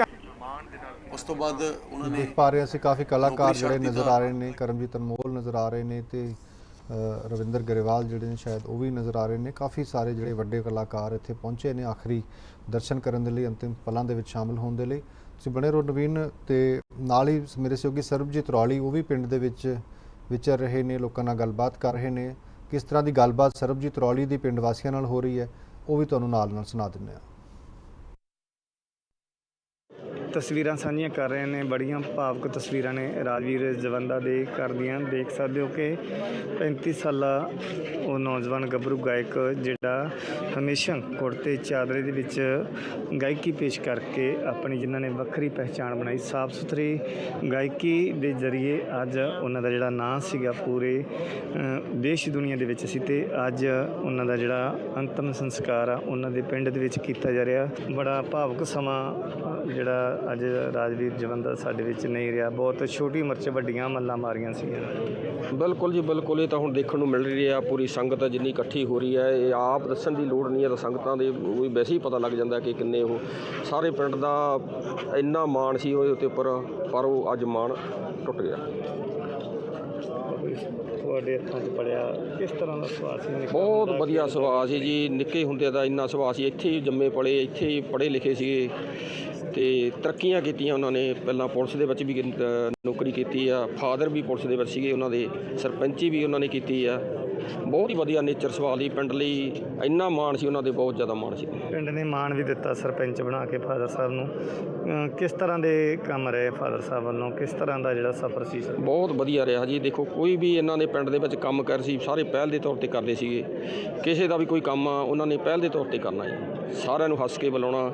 ਉਸ ਤੋਂ ਬਾਅਦ ਉਹਨਾਂ ਨੇ ਦੇਖ ਪਾ ਰਹੇ ਅਸੀਂ ਕਾਫੀ ਕਲਾਕਾਰ ਜਿਹੜੇ ਨਜ਼ਰ। ਆ ਰਹੇ ਨੇ ਕਰਮਜੀਤ ਅਨਮੋਲ ਨਜ਼ਰ ਆ ਰਹੇ ਨੇ ਤੇ ਰਵਿੰਦਰ ਗਰੇਵਾਲ ਜਿਹੜੇ ਨੇ ਸ਼ਾਇਦ ਉਹ ਵੀ ਨਜ਼ਰ ਆ ਰਹੇ ਨੇ। ਕਾਫੀ ਸਾਰੇ ਜਿਹੜੇ ਵੱਡੇ ਕਲਾਕਾਰ ਇੱਥੇ ਪਹੁੰਚੇ ਨੇ ਆਖਰੀ ਦਰਸ਼ਨ ਕਰਨ ਦੇ ਲਈ ਅੰਤਿਮ ਪਲਾਂ ਦੇ ਵਿੱਚ ਸ਼ਾਮਲ ਹੋਣ ਦੇ ਲਈ। ਤੁਸੀਂ ਬਣੇ ਰਹੋ ਨਵੀਨ ਤੇ ਨਾਲ ਹੀ ਮੇਰੇ ਸਹਿਯੋਗੀ ਸਰਬਜੀਤ ਰੌਲੀ ਉਹ ਵੀ ਪਿੰਡ ਦੇ ਵਿੱਚ ਵਿਚਰ ਰਹੇ ਨੇ, ਲੋਕਾਂ ਨਾਲ ਗੱਲਬਾਤ ਕਰ ਰਹੇ ਨੇ। ਕਿਸ ਤਰ੍ਹਾਂ ਦੀ ਗੱਲਬਾਤ ਸਰਬਜੀਤ ਰੌਲੀ ਦੀ ਪਿੰਡ ਵਾਸੀਆਂ ਨਾਲ ਹੋ ਰਹੀ ਹੈ, ਉਹ ਵੀ ਤੁਹਾਨੂੰ ਨਾਲ ਨਾਲ ਸੁਣਾ ਦਿੰਦੇ ਹਾਂ। ਤਸਵੀਰਾਂ ਸਾਂਝੀਆਂ ਕਰ ਰਹੇ ਨੇ, ਬੜੀਆਂ ਭਾਵਕ ਤਸਵੀਰਾਂ ਨੇ ਰਾਜਵੀਰ ਜਵੰਦਾ ਦੇ ਘਰ ਦੀਆਂ। ਦੇਖ ਸਕਦੇ ਹੋ ਕਿ 35 ਸਾਲਾ ਉਹ ਨੌਜਵਾਨ ਗੱਭਰੂ ਗਾਇਕ ਜਿਹੜਾ ਹਮੇਸ਼ਾ ਕੁੜਤੇ ਚਾਦਰੇ ਦੇ ਵਿੱਚ ਗਾਇਕੀ ਪੇਸ਼ ਕਰਕੇ ਆਪਣੀ ਜਿਨ੍ਹਾਂ ਨੇ ਵੱਖਰੀ ਪਹਿਚਾਣ ਬਣਾਈ, ਸਾਫ਼ ਸੁਥਰੀ ਗਾਇਕੀ ਦੇ ਜ਼ਰੀਏ ਅੱਜ ਉਹਨਾਂ ਦਾ ਜਿਹੜਾ ਨਾਂ ਸੀਗਾ ਪੂਰੇ ਦੇਸ਼ ਦੁਨੀਆ ਦੇ ਵਿੱਚ ਸੀ ਤੇ ਅੱਜ ਉਹਨਾਂ ਦਾ ਜਿਹੜਾ ਅੰਤਮ ਸੰਸਕਾਰ ਆ, ਉਹਨਾਂ ਦੇ ਪਿੰਡ ਦੇ ਵਿੱਚ ਕੀਤਾ ਜਾ ਰਿਹਾ। ਬੜਾ ਭਾਵਕ ਸਮਾਂ ਜਿਹੜਾ ਅੱਜ ਰਾਜਵੀਰ ਜਵੰਦਾ ਸਾਡੇ ਵਿੱਚ ਨਹੀਂ ਰਿਹਾ। ਬਹੁਤ ਛੋਟੀ ਉਮਰ 'ਚ ਵੱਡੀਆਂ ਮੱਲਾਂ ਮਾਰੀਆਂ ਸੀਗੀਆਂ। ਬਿਲਕੁਲ ਜੀ ਬਿਲਕੁਲ। ਇਹ ਤਾਂ ਹੁਣ ਦੇਖਣ ਨੂੰ ਮਿਲ ਰਹੀ ਹੈ ਪੂਰੀ ਸੰਗਤ ਜਿੰਨੀ ਇਕੱਠੀ ਹੋ ਰਹੀ ਹੈ। ਇਹ ਆਪ ਦੱਸਣ ਦੀ ਲੋੜ ਨਹੀਂ ਹੈ ਤਾਂ ਸੰਗਤਾਂ ਦੇ ਵੀ ਵੈਸੇ ਹੀ ਪਤਾ ਲੱਗ ਜਾਂਦਾ ਕਿ ਕਿੰਨੇ ਉਹ। ਸਾਰੇ ਪਿੰਡ ਦਾ ਇੰਨਾ ਮਾਣ ਸੀ ਉਹਦੇ ਉੱਤੇ ਉੱਪਰ ਪਰ ਉਹ ਅੱਜ ਮਾਣ ਟੁੱਟ ਗਿਆ। ਤੁਹਾਡੇ ਹੱਥਾਂ 'ਚ ਪੜਿਆ ਕਿਸ ਤਰ੍ਹਾਂ ਦਾ ਸੁਭਾਅ ਸੀ? ਬਹੁਤ ਵਧੀਆ ਸੁਭਾਅ ਸੀ ਜੀ। ਨਿੱਕੇ ਹੁੰਦੇ ਦਾ ਇੰਨਾ ਸੁਭਾਅ ਸੀ। ਇੱਥੇ ਹੀ ਜੰਮੇ ਪਲੇ ਇੱਥੇ ਹੀ ਪੜ੍ਹੇ ਲਿਖੇ ਸੀਗੇ। ਤੇ ਤਰੱਕੀਆਂ ਕੀਤੀਆਂ ਉਹਨਾਂ ਨੇ। ਪਹਿਲਾਂ ਪੁਲਿਸ ਦੇ ਵਿੱਚ ਵੀ ਨੌਕਰੀ ਕੀਤੀ ਆ। ਫਾਦਰ ਵੀ ਪੁਲਿਸ ਦੇ ਵਿੱਚ ਸੀਗੇ ਉਹਨਾਂ ਦੇ ਸਰਪੰਚੀ ਵੀ ਉਹਨਾਂ ਨੇ ਕੀਤੀ ਆ। ਬਹੁਤ ਹੀ ਵਧੀਆ ਨੇਚਰ ਸੁਭਾਅ ਦੀ ਪਿੰਡ ਲਈ ਇੰਨਾ ਮਾਣ ਸੀ ਉਹਨਾਂ ਦੇ ਬਹੁਤ ਜ਼ਿਆਦਾ ਮਾਣ ਸੀ। ਪਿੰਡ ਨੇ ਮਾਣ ਵੀ ਦਿੱਤਾ ਸਰਪੰਚ ਬਣਾ ਕੇ ਫਾਦਰ ਸਾਹਿਬ ਨੂੰ। ਕਿਸ ਤਰ੍ਹਾਂ ਦੇ ਕੰਮ ਰਹੇ ਫਾਦਰ ਸਾਹਿਬ ਵੱਲੋਂ? ਕਿਸ ਤਰ੍ਹਾਂ ਦਾ ਜਿਹੜਾ ਸਫ਼ਰ ਸੀ ਬਹੁਤ ਵਧੀਆ ਰਿਹਾ ਜੀ। ਦੇਖੋ ਕੋਈ ਵੀ ਇਹਨਾਂ ਨੇ ਪਿੰਡ ਦੇ ਵਿੱਚ ਕੰਮ ਕਰ ਸੀ ਸਾਰੇ ਪਹਿਲ ਦੇ ਤੌਰ ਤੇ ਕਰਦੇ ਸੀਗੇ। ਕਿਸੇ ਦਾ ਵੀ ਕੋਈ ਕੰਮ ਆ ਉਹਨਾਂ ਨੇ ਪਹਿਲ ਦੇ ਤੌਰ ਤੇ ਕਰਨਾ ਜੀ। ਸਾਰਿਆਂ ਨੂੰ ਹੱਸ ਕੇ ਬੁਲਾਉਣਾ।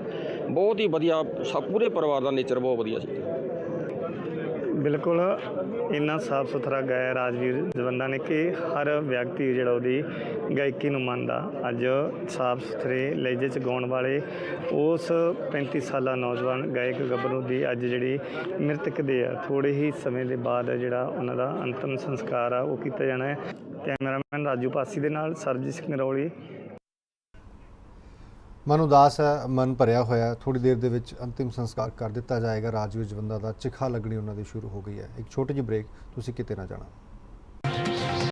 ਬਹੁਤ ਹੀ ਵਧੀਆ ਸਭ ਪੂਰੇ ਪਰਿਵਾਰ ਦਾ ਨੇਚਰ ਬਹੁਤ ਵਧੀਆ ਸੀ। ਬਿਲਕੁਲ, ਇੰਨਾ ਸਾਫ਼ ਸੁਥਰਾ ਗਾਇਆ ਰਾਜਵੀਰ ਜਵੰਦਾ ਨੇ ਕਿ ਹਰ ਵਿਅਕਤੀ ਜਿਹੜਾ ਉਹਦੀ ਗਾਇਕੀ ਨੂੰ ਮੰਨਦਾ। ਅੱਜ ਸਾਫ਼ ਸੁਥਰੇ ਲਹਿਜੇ ਚ ਗਾਉਣ ਵਾਲੇ ਉਸ 35 ਸਾਲਾ ਨੌਜਵਾਨ ਗਾਇਕ ਗੱਭਰੂ ਦੀ ਅੱਜ ਜਿਹੜੀ ਮ੍ਰਿਤਕ ਦੇ ਆ ਥੋੜੇ ਹੀ ਸਮੇਂ ਦੇ ਬਾਅਦ ਜਿਹੜਾ ਉਹਨਾਂ ਦਾ ਅੰਤਮ ਸੰਸਕਾਰ ਆ, ਉਹ ਕੀਤਾ ਜਾਣਾ ਹੈ। ਕੈਮਰਾਮੈਨ ਰਾਜੂ ਪਾਸੀ ਦੇ ਨਾਲ ਸਰਜੀਤ ਸਿੰਘ ਰੌਲੀ ਮਨ ਉਦਾਸ ਹੈ, ਮਨ ਭਰਿਆ ਹੋਇਆ ਥੋੜੀ ਦੇਰ ਦੇ ਵਿੱਚ ਅੰਤਿਮ ਸੰਸਕਾਰ ਕਰ ਦਿੱਤਾ ਜਾਏਗਾ। ਰਾਜਵੀਰ ਜਵੰਦਾ ਦਾ ਚਿਖਾ ਲੱਗਣੀ ਉਹਨਾਂ ਦੀ ਸ਼ੁਰੂ ਹੋ ਗਈ ਹੈ। ਇੱਕ ਛੋਟੀ ਜਿਹੀ ਬ੍ਰੇਕ ਤੁਸੀਂ ਕਿਤੇ ਨਾ ਜਾਣਾ।